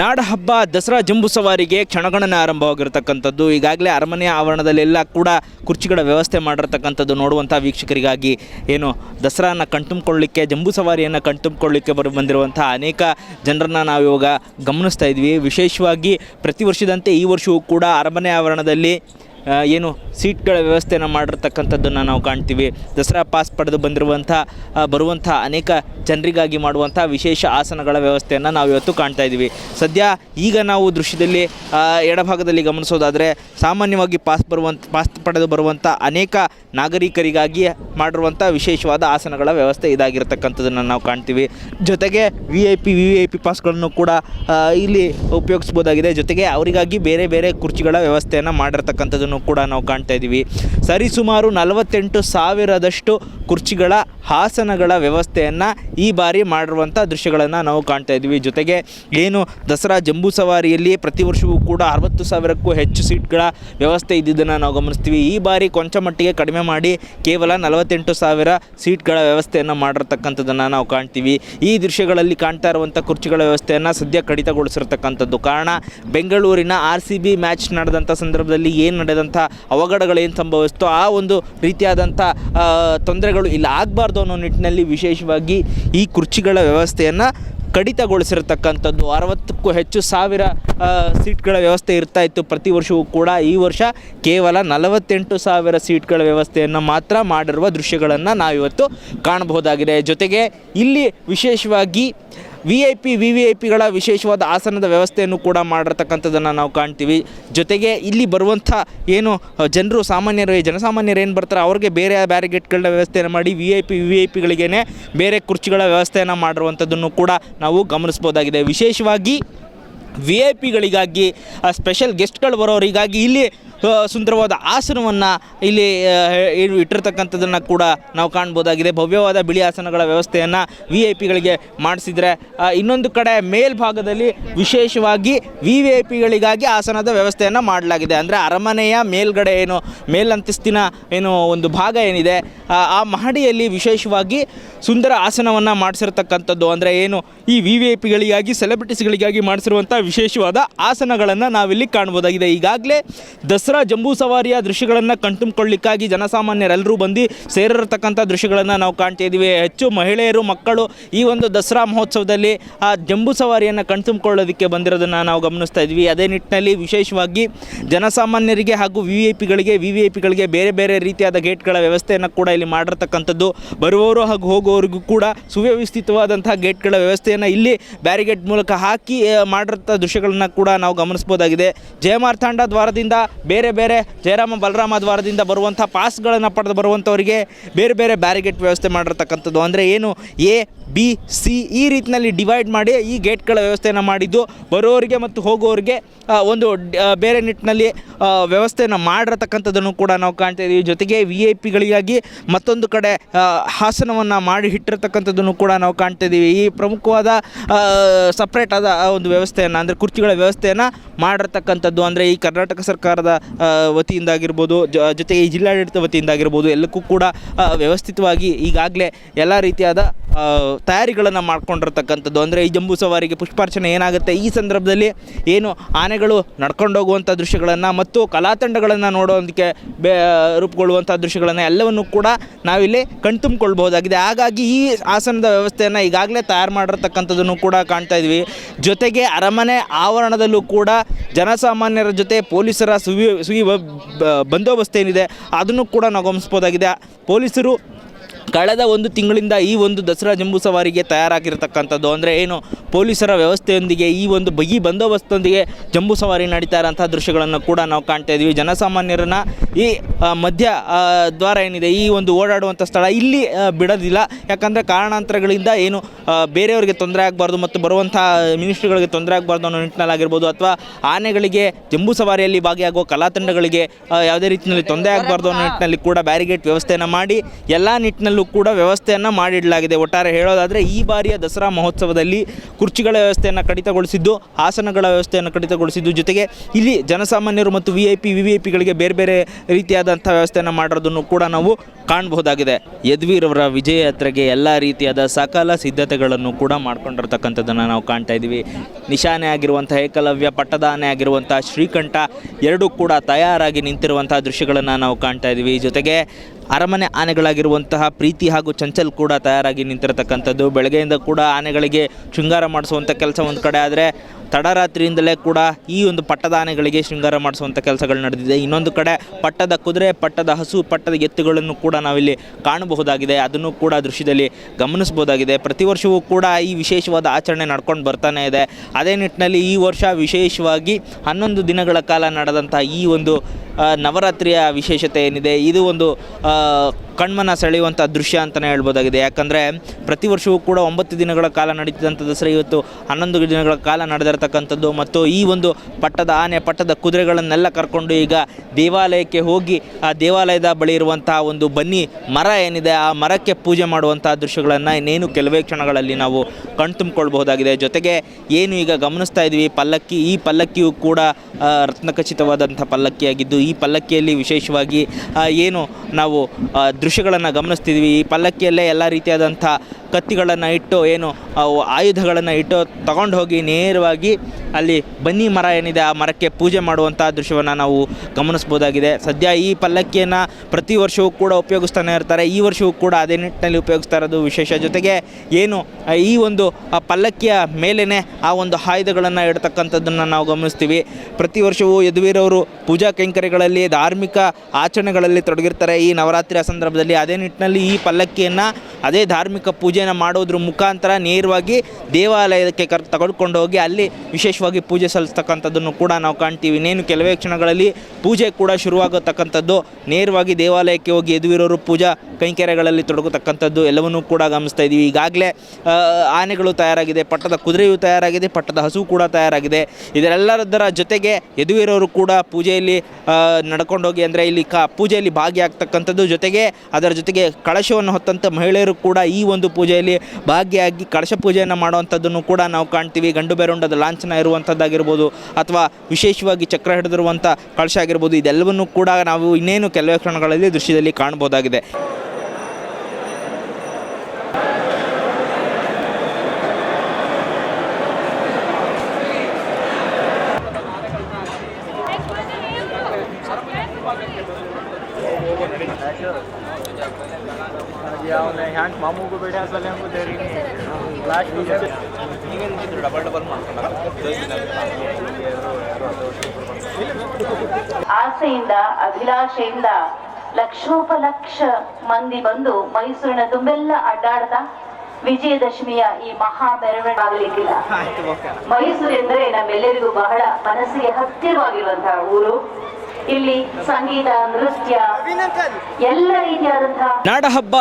ನಾಡ ಹಬ್ಬ ದಸರಾ ಜಂಬೂ ಸವಾರಿಗೆ ಕ್ಷಣಗಣನೆ ಆರಂಭವಾಗಿರತಕ್ಕಂಥದ್ದು. ಈಗಾಗಲೇ ಅರಮನೆಯ ಆವರಣದಲ್ಲೆಲ್ಲ ಕೂಡ ಕುರ್ಚಿಗಳ ವ್ಯವಸ್ಥೆ ಮಾಡಿರ್ತಕ್ಕಂಥದ್ದು ನೋಡುವಂಥ ವೀಕ್ಷಕರಿಗಾಗಿ ಏನು ದಸರಾನ ಕಣ್ತುಂಬಿಕೊಳ್ಳಿಕ್ಕೆ, ಜಂಬೂ ಸವಾರಿಯನ್ನು ಕಣ್ತುಂಬಿಕೊಳ್ಳಿಕ್ಕೆ ಬರ ಬಂದಿರುವಂಥ ಅನೇಕ ಜನರನ್ನು ನಾವು ಇವಾಗ ಗಮನಿಸ್ತಾ ಇದ್ವಿ. ವಿಶೇಷವಾಗಿ ಪ್ರತಿ ವರ್ಷದಂತೆ ಈ ವರ್ಷವೂ ಕೂಡ ಅರಮನೆ ಆವರಣದಲ್ಲಿ ಏನು ಸೀಟ್ಗಳ ವ್ಯವಸ್ಥೆಯನ್ನು ಮಾಡಿರ್ತಕ್ಕಂಥದ್ದನ್ನು ನಾವು ಕಾಣ್ತೀವಿ. ದಸರಾ ಪಾಸ್ ಪಡೆದು ಬಂದಿರುವಂಥ ಬರುವಂಥ ಅನೇಕ ಜನರಿಗಾಗಿ ಮಾಡುವಂಥ ವಿಶೇಷ ಆಸನಗಳ ವ್ಯವಸ್ಥೆಯನ್ನು ನಾವು ಇವತ್ತು ಕಾಣ್ತಾ ಇದ್ದೀವಿ. ಸದ್ಯ ಈಗ ನಾವು ದೃಶ್ಯದಲ್ಲಿ ಎಡಭಾಗದಲ್ಲಿ ಗಮನಿಸೋದಾದರೆ ಸಾಮಾನ್ಯವಾಗಿ ಪಾಸ್ ಬರುವಂಥ, ಪಾಸ್ ಪಡೆದು ಬರುವಂಥ ಅನೇಕ ನಾಗರಿಕರಿಗಾಗಿ ಮಾಡಿರುವಂಥ ವಿಶೇಷವಾದ ಆಸನಗಳ ವ್ಯವಸ್ಥೆ ಇದಾಗಿರ್ತಕ್ಕಂಥದ್ದನ್ನು ನಾವು ಕಾಣ್ತೀವಿ. ಜೊತೆಗೆ V I P V I P ಪಾಸ್ಗಳನ್ನು ಕೂಡ ಇಲ್ಲಿ ಉಪಯೋಗಿಸ್ಬೋದಾಗಿದೆ. ಜೊತೆಗೆ ಅವರಿಗಾಗಿ ಬೇರೆ ಬೇರೆ ಕುರ್ಚಿಗಳ ವ್ಯವಸ್ಥೆಯನ್ನು ಮಾಡಿರ್ತಕ್ಕಂಥದ್ದನ್ನು ಕೂಡ ನಾವು ಕಾಣ್ತಾ ಇದ್ದೀವಿ. ಸರಿಸುಮಾರು ನಲವತ್ತೆಂಟು ಸಾವಿರದಷ್ಟು ಕುರ್ಚಿಗಳ ಹಾಸನಗಳ ವ್ಯವಸ್ಥೆಯನ್ನು ಈ ಬಾರಿ ಮಾಡಿರುವಂಥ ದೃಶ್ಯಗಳನ್ನು ನಾವು ಕಾಣ್ತಾ ಇದ್ದೀವಿ. ಜೊತೆಗೆ ಏನು ದಸರಾ ಜಂಬೂ ಸವಾರಿಯಲ್ಲಿ ಪ್ರತಿ ವರ್ಷವೂ ಕೂಡ ಅರವತ್ತು ಸಾವಿರಕ್ಕೂ ಹೆಚ್ಚು ಸೀಟ್ಗಳ ವ್ಯವಸ್ಥೆ ಇದ್ದಿದ್ದನ್ನು ನಾವು ಗಮನಿಸ್ತೀವಿ. ಈ ಬಾರಿ ಕೊಂಚ ಮಟ್ಟಿಗೆ ಕಡಿಮೆ ಮಾಡಿ ಕೇವಲ ನಲವತ್ತೆಂಟು ಸಾವಿರ ಸೀಟ್ಗಳ ವ್ಯವಸ್ಥೆಯನ್ನು ಮಾಡಿರ್ತಕ್ಕಂಥದ್ದನ್ನು ನಾವು ಕಾಣ್ತೀವಿ. ಈ ದೃಶ್ಯಗಳಲ್ಲಿ ಕಾಣ್ತಾ ಇರುವಂಥ ಕುರ್ಚಿಗಳ ವ್ಯವಸ್ಥೆಯನ್ನು ಸದ್ಯ ಕಡಿತಗೊಳಿಸಿರ್ತಕ್ಕಂಥದ್ದು. ಕಾರಣ ಬೆಂಗಳೂರಿನ ಆರ್ ಸಿ ಬಿ ಮ್ಯಾಚ್ ನಡೆದಂಥ ಸಂದರ್ಭದಲ್ಲಿ ಏನು ನಡೆದಂಥ ಅವಘಡಗಳೇನು ಸಂಭವಿಸ್ತೋ ಆ ಒಂದು ರೀತಿಯಾದಂಥ ತೊಂದರೆಗಳು ಇಲ್ಲಿ. ಆಗಬಾರ್ದು ಅನ್ನೋ ನಿಟ್ಟಿನಲ್ಲಿ ವಿಶೇಷವಾಗಿ ಈ ಕುರ್ಚಿಗಳ ವ್ಯವಸ್ಥೆಯನ್ನು ಕಡಿತಗೊಳಿಸಿರ್ತಕ್ಕಂಥದ್ದು. ಅರವತ್ತಕ್ಕೂ ಹೆಚ್ಚು ಸಾವಿರ ಸೀಟ್ಗಳ ವ್ಯವಸ್ಥೆ ಇರ್ತಾ ಇತ್ತು. ಪ್ರತಿ ವರ್ಷವೂ ಕೂಡ ಈ ವರ್ಷ ಕೇವಲ ನಲವತ್ತೆಂಟು ಸಾವಿರ ಸೀಟ್ಗಳ ವ್ಯವಸ್ಥೆಯನ್ನು ಮಾತ್ರ ಮಾಡಿರುವ ದೃಶ್ಯಗಳನ್ನು ನಾವಿವತ್ತು ಕಾಣಬಹುದಾಗಿದೆ. ಜೊತೆಗೆ ಇಲ್ಲಿ ವಿಶೇಷವಾಗಿ V I P V V I ಪಿಗಳ ವಿಶೇಷವಾದ ಆಸನದ ವ್ಯವಸ್ಥೆಯನ್ನು ಕೂಡ ಮಾಡಿರ್ತಕ್ಕಂಥದ್ದನ್ನು ನಾವು ಕಾಣ್ತೀವಿ. ಜೊತೆಗೆ ಇಲ್ಲಿ ಬರುವಂಥ ಏನು ಜನರು, ಸಾಮಾನ್ಯರು ಜನಸಾಮಾನ್ಯರು ಏನು ಬರ್ತಾರೆ, ಅವ್ರಿಗೆ ಬೇರೆ ಬ್ಯಾರಿಗೇಟ್ಗಳ ವ್ಯವಸ್ಥೆಯನ್ನು ಮಾಡಿ V I P V I ಪಿಗಳಿಗೇ ಬೇರೆ ಕುರ್ಚಿಗಳ ವ್ಯವಸ್ಥೆಯನ್ನು ಮಾಡಿರುವಂಥದ್ದನ್ನು ಕೂಡ ನಾವು ಗಮನಿಸ್ಬೋದಾಗಿದೆ. ವಿಶೇಷವಾಗಿ ವಿ ಐ ಪಿಗಳಿಗಾಗಿ ಸ್ಪೆಷಲ್ ಗೆಸ್ಟ್ಗಳು ಬರೋರಿಗಾಗಿ ಇಲ್ಲಿ ಸುಂದರವಾದ ಆಸನವನ್ನು ಇಲ್ಲಿ ಇಟ್ಟಿರ್ತಕ್ಕಂಥದ್ದನ್ನು ಕೂಡ ನಾವು ಕಾಣ್ಬೋದಾಗಿದೆ. ಭವ್ಯವಾದ ಬಿಳಿ ಆಸನಗಳ ವ್ಯವಸ್ಥೆಯನ್ನು ವಿ ಐ ಪಿಗಳಿಗೆ ಮಾಡಿಸಿದರೆ ಇನ್ನೊಂದು ಕಡೆ ಮೇಲ್ಭಾಗದಲ್ಲಿ ವಿಶೇಷವಾಗಿ ವಿ ವಿ ಐ ಪಿಗಳಿಗಾಗಿ ಆಸನದ ವ್ಯವಸ್ಥೆಯನ್ನು ಮಾಡಲಾಗಿದೆ. ಅಂದರೆ ಅರಮನೆಯ ಮೇಲ್ಗಡೆ ಏನು, ಮೇಲಂತಸ್ತಿನ ಏನು ಒಂದು ಭಾಗ ಏನಿದೆ, ಆ ಮಹಡಿಯಲ್ಲಿ ವಿಶೇಷವಾಗಿ ಸುಂದರ ಆಸನವನ್ನು ಮಾಡಿಸಿರ್ತಕ್ಕಂಥದ್ದು. ಅಂದರೆ ಏನು, ಈ ವಿ ವಿ ಐ ಪಿಗಳಿಗಾಗಿ ಸೆಲೆಬ್ರಿಟೀಸ್ಗಳಿಗಾಗಿ ಮಾಡಿಸಿರುವಂಥ ವಿಶೇಷವಾದ ಆಸನಗಳನ್ನು ನಾವಿಲ್ಲಿ ಕಾಣ್ಬೋದಾಗಿದೆ. ಈಗಾಗಲೇ ದಸರಾ ಜಂಬೂ ಸವಾರಿಯ ದೃಶ್ಯಗಳನ್ನು ಕಣ್ತುಂಬಿಕೊಳ್ಳಿಕ್ಕಾಗಿ ಜನಸಾಮಾನ್ಯರೆಲ್ಲರೂ ಬಂದು ಸೇರಿರತಕ್ಕಂಥ ದೃಶ್ಯಗಳನ್ನು ನಾವು ಕಾಣ್ತಾ ಇದ್ದೀವಿ. ಹೆಚ್ಚು ಮಹಿಳೆಯರು, ಮಕ್ಕಳು ಈ ಒಂದು ದಸರಾ ಮಹೋತ್ಸವದಲ್ಲಿ ಆ ಜಂಬೂ ಸವಾರಿಯನ್ನು ಕಣ್ತುಂಬಿಕೊಳ್ಳೋದಕ್ಕೆ ಬಂದಿರೋದನ್ನು ನಾವು ಗಮನಿಸ್ತಾ ಇದ್ವಿ ಅದೇ ನಿಟ್ಟಿನಲ್ಲಿ ವಿಶೇಷವಾಗಿ ಜನಸಾಮಾನ್ಯರಿಗೆ ಹಾಗೂ ವಿ ಐ ಪಿಗಳಿಗೆ ವಿ ವಿ ಐ ಪಿಗಳಿಗೆ ಬೇರೆ ಬೇರೆ ರೀತಿಯಾದ ಗೇಟ್ಗಳ ವ್ಯವಸ್ಥೆಯನ್ನು ಕೂಡ ಇಲ್ಲಿ ಮಾಡಿರ್ತಕ್ಕಂಥದ್ದು. ಬರುವವರು ಹಾಗೂ ಹೋಗುವವರಿಗೂ ಕೂಡ ಸುವ್ಯವಸ್ಥಿತವಾದಂತಹ ಗೇಟ್ಗಳ ವ್ಯವಸ್ಥೆಯನ್ನು ಇಲ್ಲಿ ಬ್ಯಾರಿಗೇಟ್ ಮೂಲಕ ಹಾಕಿ ಮಾಡಿರತ ದೃಶ್ಯಗಳನ್ನು ದೃಶ್ಯಗಳನ್ನ ಕೂಡ ನಾವು ಗಮನಿಸ್ಬೋದಾಗಿದೆ. ಜಯಮಾರ್ಥಾಂಡ ದ್ವಾರದಿಂದ ಬೇರೆ ಬೇರೆ ಬೇರೆ ಜಯರಾಮ ಬಲರಾಮ ದ್ವಾರದಿಂದ ಬರುವಂಥ ಪಾಸ್ಗಳನ್ನು ಪಡೆದು ಬರುವಂಥವರಿಗೆ ಬೇರೆ ಬೇರೆ ಬ್ಯಾರಿಗೇಟ್ ವ್ಯವಸ್ಥೆ ಮಾಡಿರ್ತಕ್ಕಂಥದ್ದು. ಅಂದರೆ ಏನು? ಎ ಬಿ ಸಿ ಈ ರೀತಿಯಲ್ಲಿ ಡಿವೈಡ್ ಮಾಡಿ ಈ ಗೇಟ್ಗಳ ವ್ಯವಸ್ಥೆಯನ್ನು ಮಾಡಿದ್ದು, ಬರೋರಿಗೆ ಮತ್ತು ಹೋಗೋರಿಗೆ ಒಂದು ಬೇರೆ ನಿಟ್ಟಿನಲ್ಲಿ ವ್ಯವಸ್ಥೆಯನ್ನು ಮಾಡಿರತಕ್ಕಂಥದ್ದನ್ನು ಕೂಡ ನಾವು ಕಾಣ್ತಾ ಇದ್ದೀವಿ ಜೊತೆಗೆ ವಿ ಐ ಪಿಗಳಿಗಾಗಿ ಮತ್ತೊಂದು ಕಡೆ ಹಾಸನವನ್ನು ಮಾಡಿ ಇಟ್ಟಿರ್ತಕ್ಕಂಥದ್ದನ್ನು ಕೂಡ ನಾವು ಕಾಣ್ತಾ ಇದ್ದೀವಿ ಈ ಪ್ರಮುಖವಾದ ಸಪ್ರೇಟ್ ಆದ ಒಂದು ವ್ಯವಸ್ಥೆಯನ್ನು, ಅಂದರೆ ಕುರ್ಚಿಗಳ ವ್ಯವಸ್ಥೆಯನ್ನು ಮಾಡಿರತಕ್ಕಂಥದ್ದು. ಅಂದರೆ ಈ ಕರ್ನಾಟಕ ಸರ್ಕಾರದ ಆ, ವತಿಯಿಂದಾಗಿರ್ಬೋದು ಜ ಜೊತೆಗೆ ಈ ಜಿಲ್ಲಾಡಳಿತ ವತಿಯಿಂದಾಗಿರ್ಬೋದು ಎಲ್ಲಕ್ಕೂ ಕೂಡ ವ್ಯವಸ್ಥಿತವಾಗಿ ಈಗಾಗಲೇ ಎಲ್ಲ ರೀತಿಯಾದ ತಯಾರಿಗಳನ್ನು ಮಾಡ್ಕೊಂಡಿರ್ತಕ್ಕಂಥದ್ದು. ಅಂದರೆ ಈ ಜಂಬೂ ಸವಾರಿಗೆ ಪುಷ್ಪಾರ್ಚನೆ ಏನಾಗುತ್ತೆ? ಈ ಸಂದರ್ಭದಲ್ಲಿ ಏನು ಆನೆಗಳು ನಡ್ಕೊಂಡು ಹೋಗುವಂಥ ದೃಶ್ಯಗಳನ್ನು ಮತ್ತು ಕಲಾತಂಡಗಳನ್ನು ನೋಡೋದಕ್ಕೆ ಬೇ ರೂಪುಗೊಳ್ಳುವಂಥ ದೃಶ್ಯಗಳನ್ನು ಎಲ್ಲವನ್ನು ಕೂಡ ನಾವಿಲ್ಲಿ ಕಣ್ತುಂಬಿಕೊಳ್ಬಹುದಾಗಿದೆ. ಹಾಗಾಗಿ ಈ ಆಸನದ ವ್ಯವಸ್ಥೆಯನ್ನು ಈಗಾಗಲೇ ತಯಾರು ಮಾಡಿರ್ತಕ್ಕಂಥದ್ದನ್ನು ಕೂಡ ಕಾಣ್ತಾ ಇದ್ವಿ. ಜೊತೆಗೆ ಅರಮನೆ ಆವರಣದಲ್ಲೂ ಕೂಡ ಜನಸಾಮಾನ್ಯರ ಜೊತೆ ಪೊಲೀಸರ ಸುವಿ ಸುವಿ ಬಂದೋಬಸ್ತ್ ಏನಿದೆ ಅದನ್ನು ಕೂಡ ನಾವು ಗಮನಿಸ್ಬೋದಾಗಿದೆ. ಪೊಲೀಸರು ಕಳೆದ ಒಂದು ತಿಂಗಳಿಂದ ಈ ಒಂದು ದಸರಾ ಜಂಬೂ ಸವಾರಿಗೆ ತಯಾರಾಗಿರ್ತಕ್ಕಂಥದ್ದು. ಅಂದರೆ ಏನು, ಪೊಲೀಸರ ವ್ಯವಸ್ಥೆಯೊಂದಿಗೆ ಈ ಒಂದು ಬಗಿ ಬಂದೋಬಸ್ತೊಂದಿಗೆ ಜಂಬೂ ಸವಾರಿ ನಡೀತಾ ಇರೋಂಥ ದೃಶ್ಯಗಳನ್ನು ಕೂಡ ನಾವು ಕಾಣ್ತಾ ಇದ್ದೀವಿ. ಜನಸಾಮಾನ್ಯರನ್ನು ಈ ಮಧ್ಯ ದ್ವಾರ ಏನಿದೆ, ಈ ಒಂದು ಓಡಾಡುವಂಥ ಸ್ಥಳ ಇಲ್ಲಿ ಬಿಡೋದಿಲ್ಲ. ಯಾಕಂದರೆ ಕಾರಣಾಂತರಗಳಿಂದ ಏನು ಬೇರೆಯವರಿಗೆ ತೊಂದರೆ ಆಗಬಾರ್ದು ಮತ್ತು ಬರುವಂಥ ಮಿನಿಸ್ಟ್ರಿಗಳಿಗೆ ತೊಂದರೆ ಆಗಬಾರ್ದು ಅನ್ನೋ ನಿಟ್ಟಿನಲ್ಲಾಗಿರ್ಬೋದು ಅಥವಾ ಆನೆಗಳಿಗೆ ಜಂಬೂ ಸವಾರಿಯಲ್ಲಿ ಭಾಗಿಯಾಗುವ ಕಲಾತಂಡಗಳಿಗೆ ಯಾವುದೇ ರೀತಿಯಲ್ಲಿ ತೊಂದರೆ ಆಗಬಾರ್ದು ಅನ್ನೋ ನಿಟ್ಟಿನಲ್ಲಿ ಕೂಡ ಬ್ಯಾರಿಗೇಟ್ ವ್ಯವಸ್ಥೆಯನ್ನು ಮಾಡಿ, ಎಲ್ಲ ನಿಟ್ಟಿನಲ್ಲೂ ಕೂಡ ವ್ಯವಸ್ಥೆಯನ್ನು ಮಾಡಿಡಲಾಗಿದೆ. ಒಟ್ಟಾರೆ ಹೇಳೋದಾದರೆ ಈ ಬಾರಿಯ ದಸರಾ ಮಹೋತ್ಸವದಲ್ಲಿ ಕುರ್ಚಿಗಳ ವ್ಯವಸ್ಥೆಯನ್ನು ಕಡಿತಗೊಳಿಸಿದ್ದು ಆಸನಗಳ ವ್ಯವಸ್ಥೆಯನ್ನು ಕಡಿತಗೊಳಿಸಿದ್ದು, ಜೊತೆಗೆ ಇಲ್ಲಿ ಜನಸಾಮಾನ್ಯರು ಮತ್ತು V I P V V I ಪಿಗಳಿಗೆ ಬೇರೆ ಬೇರೆ ರೀತಿಯಾದಂಥ ವ್ಯವಸ್ಥೆಯನ್ನು ಮಾಡಿರೋದನ್ನು ಕೂಡ ನಾವು ಕಾಣಬಹುದಾಗಿದೆ. ಯದ್ವೀರವರ ವಿಜಯ ಯಾತ್ರೆಗೆ ಎಲ್ಲ ರೀತಿಯಾದ ಸಕಲ ಸಿದ್ಧತೆಗಳನ್ನು ಕೂಡ ಮಾಡ್ಕೊಂಡಿರ್ತಕ್ಕಂಥದ್ದನ್ನು ನಾವು ಕಾಣ್ತಾ ಇದ್ದೀವಿ. ನಿಶಾನೆ ಆಗಿರುವಂಥ ಏಕಲವ್ಯ, ಪಟ್ಟದಾನೆ ಆಗಿರುವಂಥ ಶ್ರೀಕಂಠ, ಎರಡೂ ಕೂಡ ತಯಾರಾಗಿ ನಿಂತಿರುವಂಥ ದೃಶ್ಯಗಳನ್ನು ನಾವು ಕಾಣ್ತಾ ಇದ್ದೀವಿ. ಜೊತೆಗೆ ಅರಮನೆ ಆನೆಗಳಾಗಿರುವಂತಹ ಪ್ರೀತಿ ಹಾಗೂ ಚಂಚಲ್ ಕೂಡ ತಯಾರಾಗಿ ನಿಂತಿರತಕ್ಕಂಥದ್ದು. ಬೆಳಗ್ಗೆಯಿಂದ ಕೂಡ ಆನೆಗಳಿಗೆ ಶೃಂಗಾರ ಮಾಡಿಸುವಂಥ ಕೆಲಸ ಒಂದು ಕಡೆ ಆದರೆ ತಡರಾತ್ರಿಯಿಂದಲೇ ಕೂಡ ಈ ಒಂದು ಪಟ್ಟದಾನೆಗಳಿಗೆ ಶೃಂಗಾರ ಮಾಡಿಸುವಂಥ ಕೆಲಸಗಳು ನಡೆದಿದೆ. ಇನ್ನೊಂದು ಕಡೆ ಪಟ್ಟದ ಕುದುರೆ, ಪಟ್ಟದ ಹಸು, ಪಟ್ಟದ ಎತ್ತುಗಳನ್ನು ಕೂಡ ನಾವಿಲ್ಲಿ ಕಾಣಬಹುದಾಗಿದೆ. ಅದನ್ನು ಕೂಡ ದೃಶ್ಯದಲ್ಲಿ ಗಮನಿಸಬಹುದಾಗಿದೆ. ಪ್ರತಿ ವರ್ಷವೂ ಕೂಡ ಈ ವಿಶೇಷವಾದ ಆಚರಣೆ ನಡ್ಕೊಂಡು ಬರ್ತಾನೆ ಇದೆ. ಅದೇ ನಿಟ್ಟಿನಲ್ಲಿ ಈ ವರ್ಷ ವಿಶೇಷವಾಗಿ ಹನ್ನೊಂದು ದಿನಗಳ ಕಾಲ ನಡೆದಂಥ ಈ ಒಂದು ನವರಾತ್ರಿಯ ವಿಶೇಷತೆ ಏನಿದೆ? ಇದು ಒಂದು ಕಣ್ಮನ ಸೆಳೆಯುವಂಥ ದೃಶ್ಯ ಅಂತಲೇ ಹೇಳ್ಬೋದಾಗಿದೆ. ಯಾಕಂದರೆ ಪ್ರತಿ ವರ್ಷವೂ ಕೂಡ ಒಂಬತ್ತು ದಿನಗಳ ಕಾಲ ನಡೀತಿದ್ದಂಥ ದಸರಾ ಇವತ್ತು ಹನ್ನೊಂದು ದಿನಗಳ ಕಾಲ ನಡೆದಿರ್ತಕ್ಕಂಥದ್ದು. ಮತ್ತು ಈ ಒಂದು ಪಟ್ಟದ ಆನೆ, ಪಟ್ಟದ ಕುದುರೆಗಳನ್ನೆಲ್ಲ ಕರ್ಕೊಂಡು ಈಗ ದೇವಾಲಯಕ್ಕೆ ಹೋಗಿ ಆ ದೇವಾಲಯದ ಬಳಿ ಇರುವಂತಹ ಒಂದು ಬನ್ನಿ ಮರ ಏನಿದೆ ಆ ಮರಕ್ಕೆ ಪೂಜೆ ಮಾಡುವಂತಹ ದೃಶ್ಯಗಳನ್ನು ಇನ್ನೇನು ಕೆಲವೇ ಕ್ಷಣಗಳಲ್ಲಿ ನಾವು ಕಣ್ತುಂಬಿಕೊಳ್ಬಹುದಾಗಿದೆ. ಜೊತೆಗೆ ಏನು ಈಗ ಗಮನಿಸ್ತಾ ಇದ್ದೀವಿ, ಪಲ್ಲಕ್ಕಿ, ಈ ಪಲ್ಲಕ್ಕಿಯು ಕೂಡ ರತ್ನಖಚಿತವಾದಂಥ ಪಲ್ಲಕ್ಕಿಯಾಗಿದ್ದು. ಈ ಪಲ್ಲಕ್ಕಿಯಲ್ಲಿ ವಿಶೇಷವಾಗಿ ಏನು ನಾವು ದೃಶ್ಯಗಳನ್ನು ಗಮನಿಸ್ತಿದ್ವಿ. ಈ ಪಲ್ಲಕ್ಕಿಯಲ್ಲೇ ಎಲ್ಲ ರೀತಿಯಾದಂಥ ಕತ್ತಿಗಳನ್ನು ಇಟ್ಟು, ಏನು ಆಯುಧಗಳನ್ನು ಇಟ್ಟು ತಗೊಂಡು ಹೋಗಿ ನೇರವಾಗಿ ಅಲ್ಲಿ ಬನ್ನಿ ಮರ ಏನಿದೆ ಆ ಮರಕ್ಕೆ ಪೂಜೆ ಮಾಡುವಂಥ ದೃಶ್ಯವನ್ನು ನಾವು ಗಮನಿಸ್ಬೋದಾಗಿದೆ. ಸದ್ಯ ಈ ಪಲ್ಲಕ್ಕಿಯನ್ನು ಪ್ರತಿ ವರ್ಷವೂ ಕೂಡ ಉಪಯೋಗಿಸ್ತಾನೆ ಇರ್ತಾರೆ. ಈ ವರ್ಷವೂ ಕೂಡ ಅದೇ ನಿಟ್ಟಿನಲ್ಲಿ ಉಪಯೋಗಿಸ್ತಾ ಇರೋದು ವಿಶೇಷ. ಜೊತೆಗೆ, ಏನು, ಈ ಒಂದು ಪಲ್ಲಕ್ಕಿಯ ಮೇಲೇ ಆ ಒಂದು ಆಯುಧಗಳನ್ನು ಇಡ್ತಕ್ಕಂಥದ್ದನ್ನು ನಾವು ಗಮನಿಸ್ತೀವಿ. ಪ್ರತಿ ವರ್ಷವೂ ಯದುವೀರವರು ಪೂಜಾ ಕೈಂಕರ್ಯಗಳಲ್ಲಿ, ಧಾರ್ಮಿಕ ಆಚರಣೆಗಳಲ್ಲಿ ತೊಡಗಿರ್ತಾರೆ. ಈ ನವರಾತ್ರಿಯ ಸಂದರ್ಭದಲ್ಲಿ ಅದೇ ನಿಟ್ಟಿನಲ್ಲಿ ಈ ಪಲ್ಲಕ್ಕಿಯನ್ನು, ಅದೇ ಧಾರ್ಮಿಕ ಪೂಜೆಯನ್ನು ಮಾಡೋದ್ರ ಮುಖಾಂತರ ನೇರವಾಗಿ ದೇವಾಲಯಕ್ಕೆ ಕರ್ ತೆಗೆದುಕೊಂಡು ಹೋಗಿ ಅಲ್ಲಿ ವಿಶೇಷವಾಗಿ ಪೂಜೆ ಸಲ್ಲಿಸ್ತಕ್ಕಂಥದ್ದನ್ನು ಕೂಡ ನಾವು ಕಾಣ್ತೀವಿ. ಇನ್ನೇನು ಕೆಲವೇ ಕ್ಷಣಗಳಲ್ಲಿ ಪೂಜೆ ಕೂಡ ಶುರುವಾಗತಕ್ಕಂಥದ್ದು, ನೇರವಾಗಿ ದೇವಾಲಯಕ್ಕೆ ಹೋಗಿ ಎದುವಿರೋರು ಪೂಜಾ ಕೈಕೆರೆಗಳಲ್ಲಿ ತೊಡಗತಕ್ಕಂಥದ್ದು ಎಲ್ಲವನ್ನೂ ಕೂಡ ಗಮನಿಸ್ತಾ ಇದ್ದೀವಿ. ಈಗಾಗಲೇ ಆನೆಗಳು ತಯಾರಾಗಿದೆ, ಪಟ್ಟದ ಕುದುರೆಯು ತಯಾರಾಗಿದೆ, ಪಟ್ಟದ ಹಸು ಕೂಡ ತಯಾರಾಗಿದೆ. ಇದೆಲ್ಲದರ ಜೊತೆಗೆ ಎದುವಿರೋರು ಕೂಡ ಪೂಜೆಯಲ್ಲಿ ನಡ್ಕೊಂಡೋಗಿ ಅಂದರೆ ಇಲ್ಲಿ ಕ, ಪೂಜೆಯಲ್ಲಿ ಭಾಗಿಯಾಗ್ತಕ್ಕಂಥದ್ದು ಜೊತೆಗೆ ಅದರ ಜೊತೆಗೆ ಕಳಶವನ್ನು ಹೊತ್ತಂಥ ಮಹಿಳೆಯರು ಕೂಡ ಈ ಒಂದು ಪೂಜೆಯಲ್ಲಿ ಭಾಗಿಯಾಗಿ ಕಳಶ ಪೂಜೆಯನ್ನು ಮಾಡುವಂಥದ್ದನ್ನು ಕೂಡ ನಾವು ಕಾಣ್ತೀವಿ. ಗಂಡು ಬೆರುಂಡದ ಲಾಂಛನ ಇರುವಂಥದ್ದಾಗಿರ್ಬೋದು ಅಥವಾ ವಿಶೇಷವಾಗಿ ಚಕ್ರ ಹಿಡಿದಿರುವಂಥ ಕಳಶ ಆಗಿರ್ಬೋದು, ಇದೆಲ್ಲವನ್ನು ಕೂಡ ನಾವು ಇನ್ನೇನು ಕೆಲವೇ ಕ್ಷಣಗಳಲ್ಲಿ ದೃಶ್ಯದಲ್ಲಿ ಕಾಣ್ಬೋದಾಗಿದೆ ಹ್ಯಾಂಗೆ ಮಾಮೂಗೂ ಬೇಡ ಅಸಲ ಹೆಂಗು ದೇರಿ ಡಬಲ್ ಡಬಲ್ ಆಸೆಯಿಂದ ಅಭಿಲಾಷೆಯಿಂದ ಲಕ್ಷೋಪಲಕ್ಷ ಮಂದಿ ಬಂದು ಮೈಸೂರಿನ ತುಂಬೆಲ್ಲ ಅಡ್ಡಾಡ್ತಾ ವಿಜಯದಶಮಿಯ ಈ ಮಹಾ ಮೆರವಣಿಗೆ ಆಗಲಿಕ್ಕಿಲ್ಲ. ಮೈಸೂರು ಎಂದರೆ ನಮ್ಮೆಲ್ಲರಿಗೂ ಬಹಳ ಮನಸ್ಸಿಗೆ ಹತ್ತಿರವಾಗಿರುವಂತಹ ಊರು. ಇಲ್ಲಿ ಸಂಗೀತ ನೃತ್ಯ ಎಲ್ಲ ರೀತಿಯಾದಂತಹ ನಾಡಹಬ್ಬ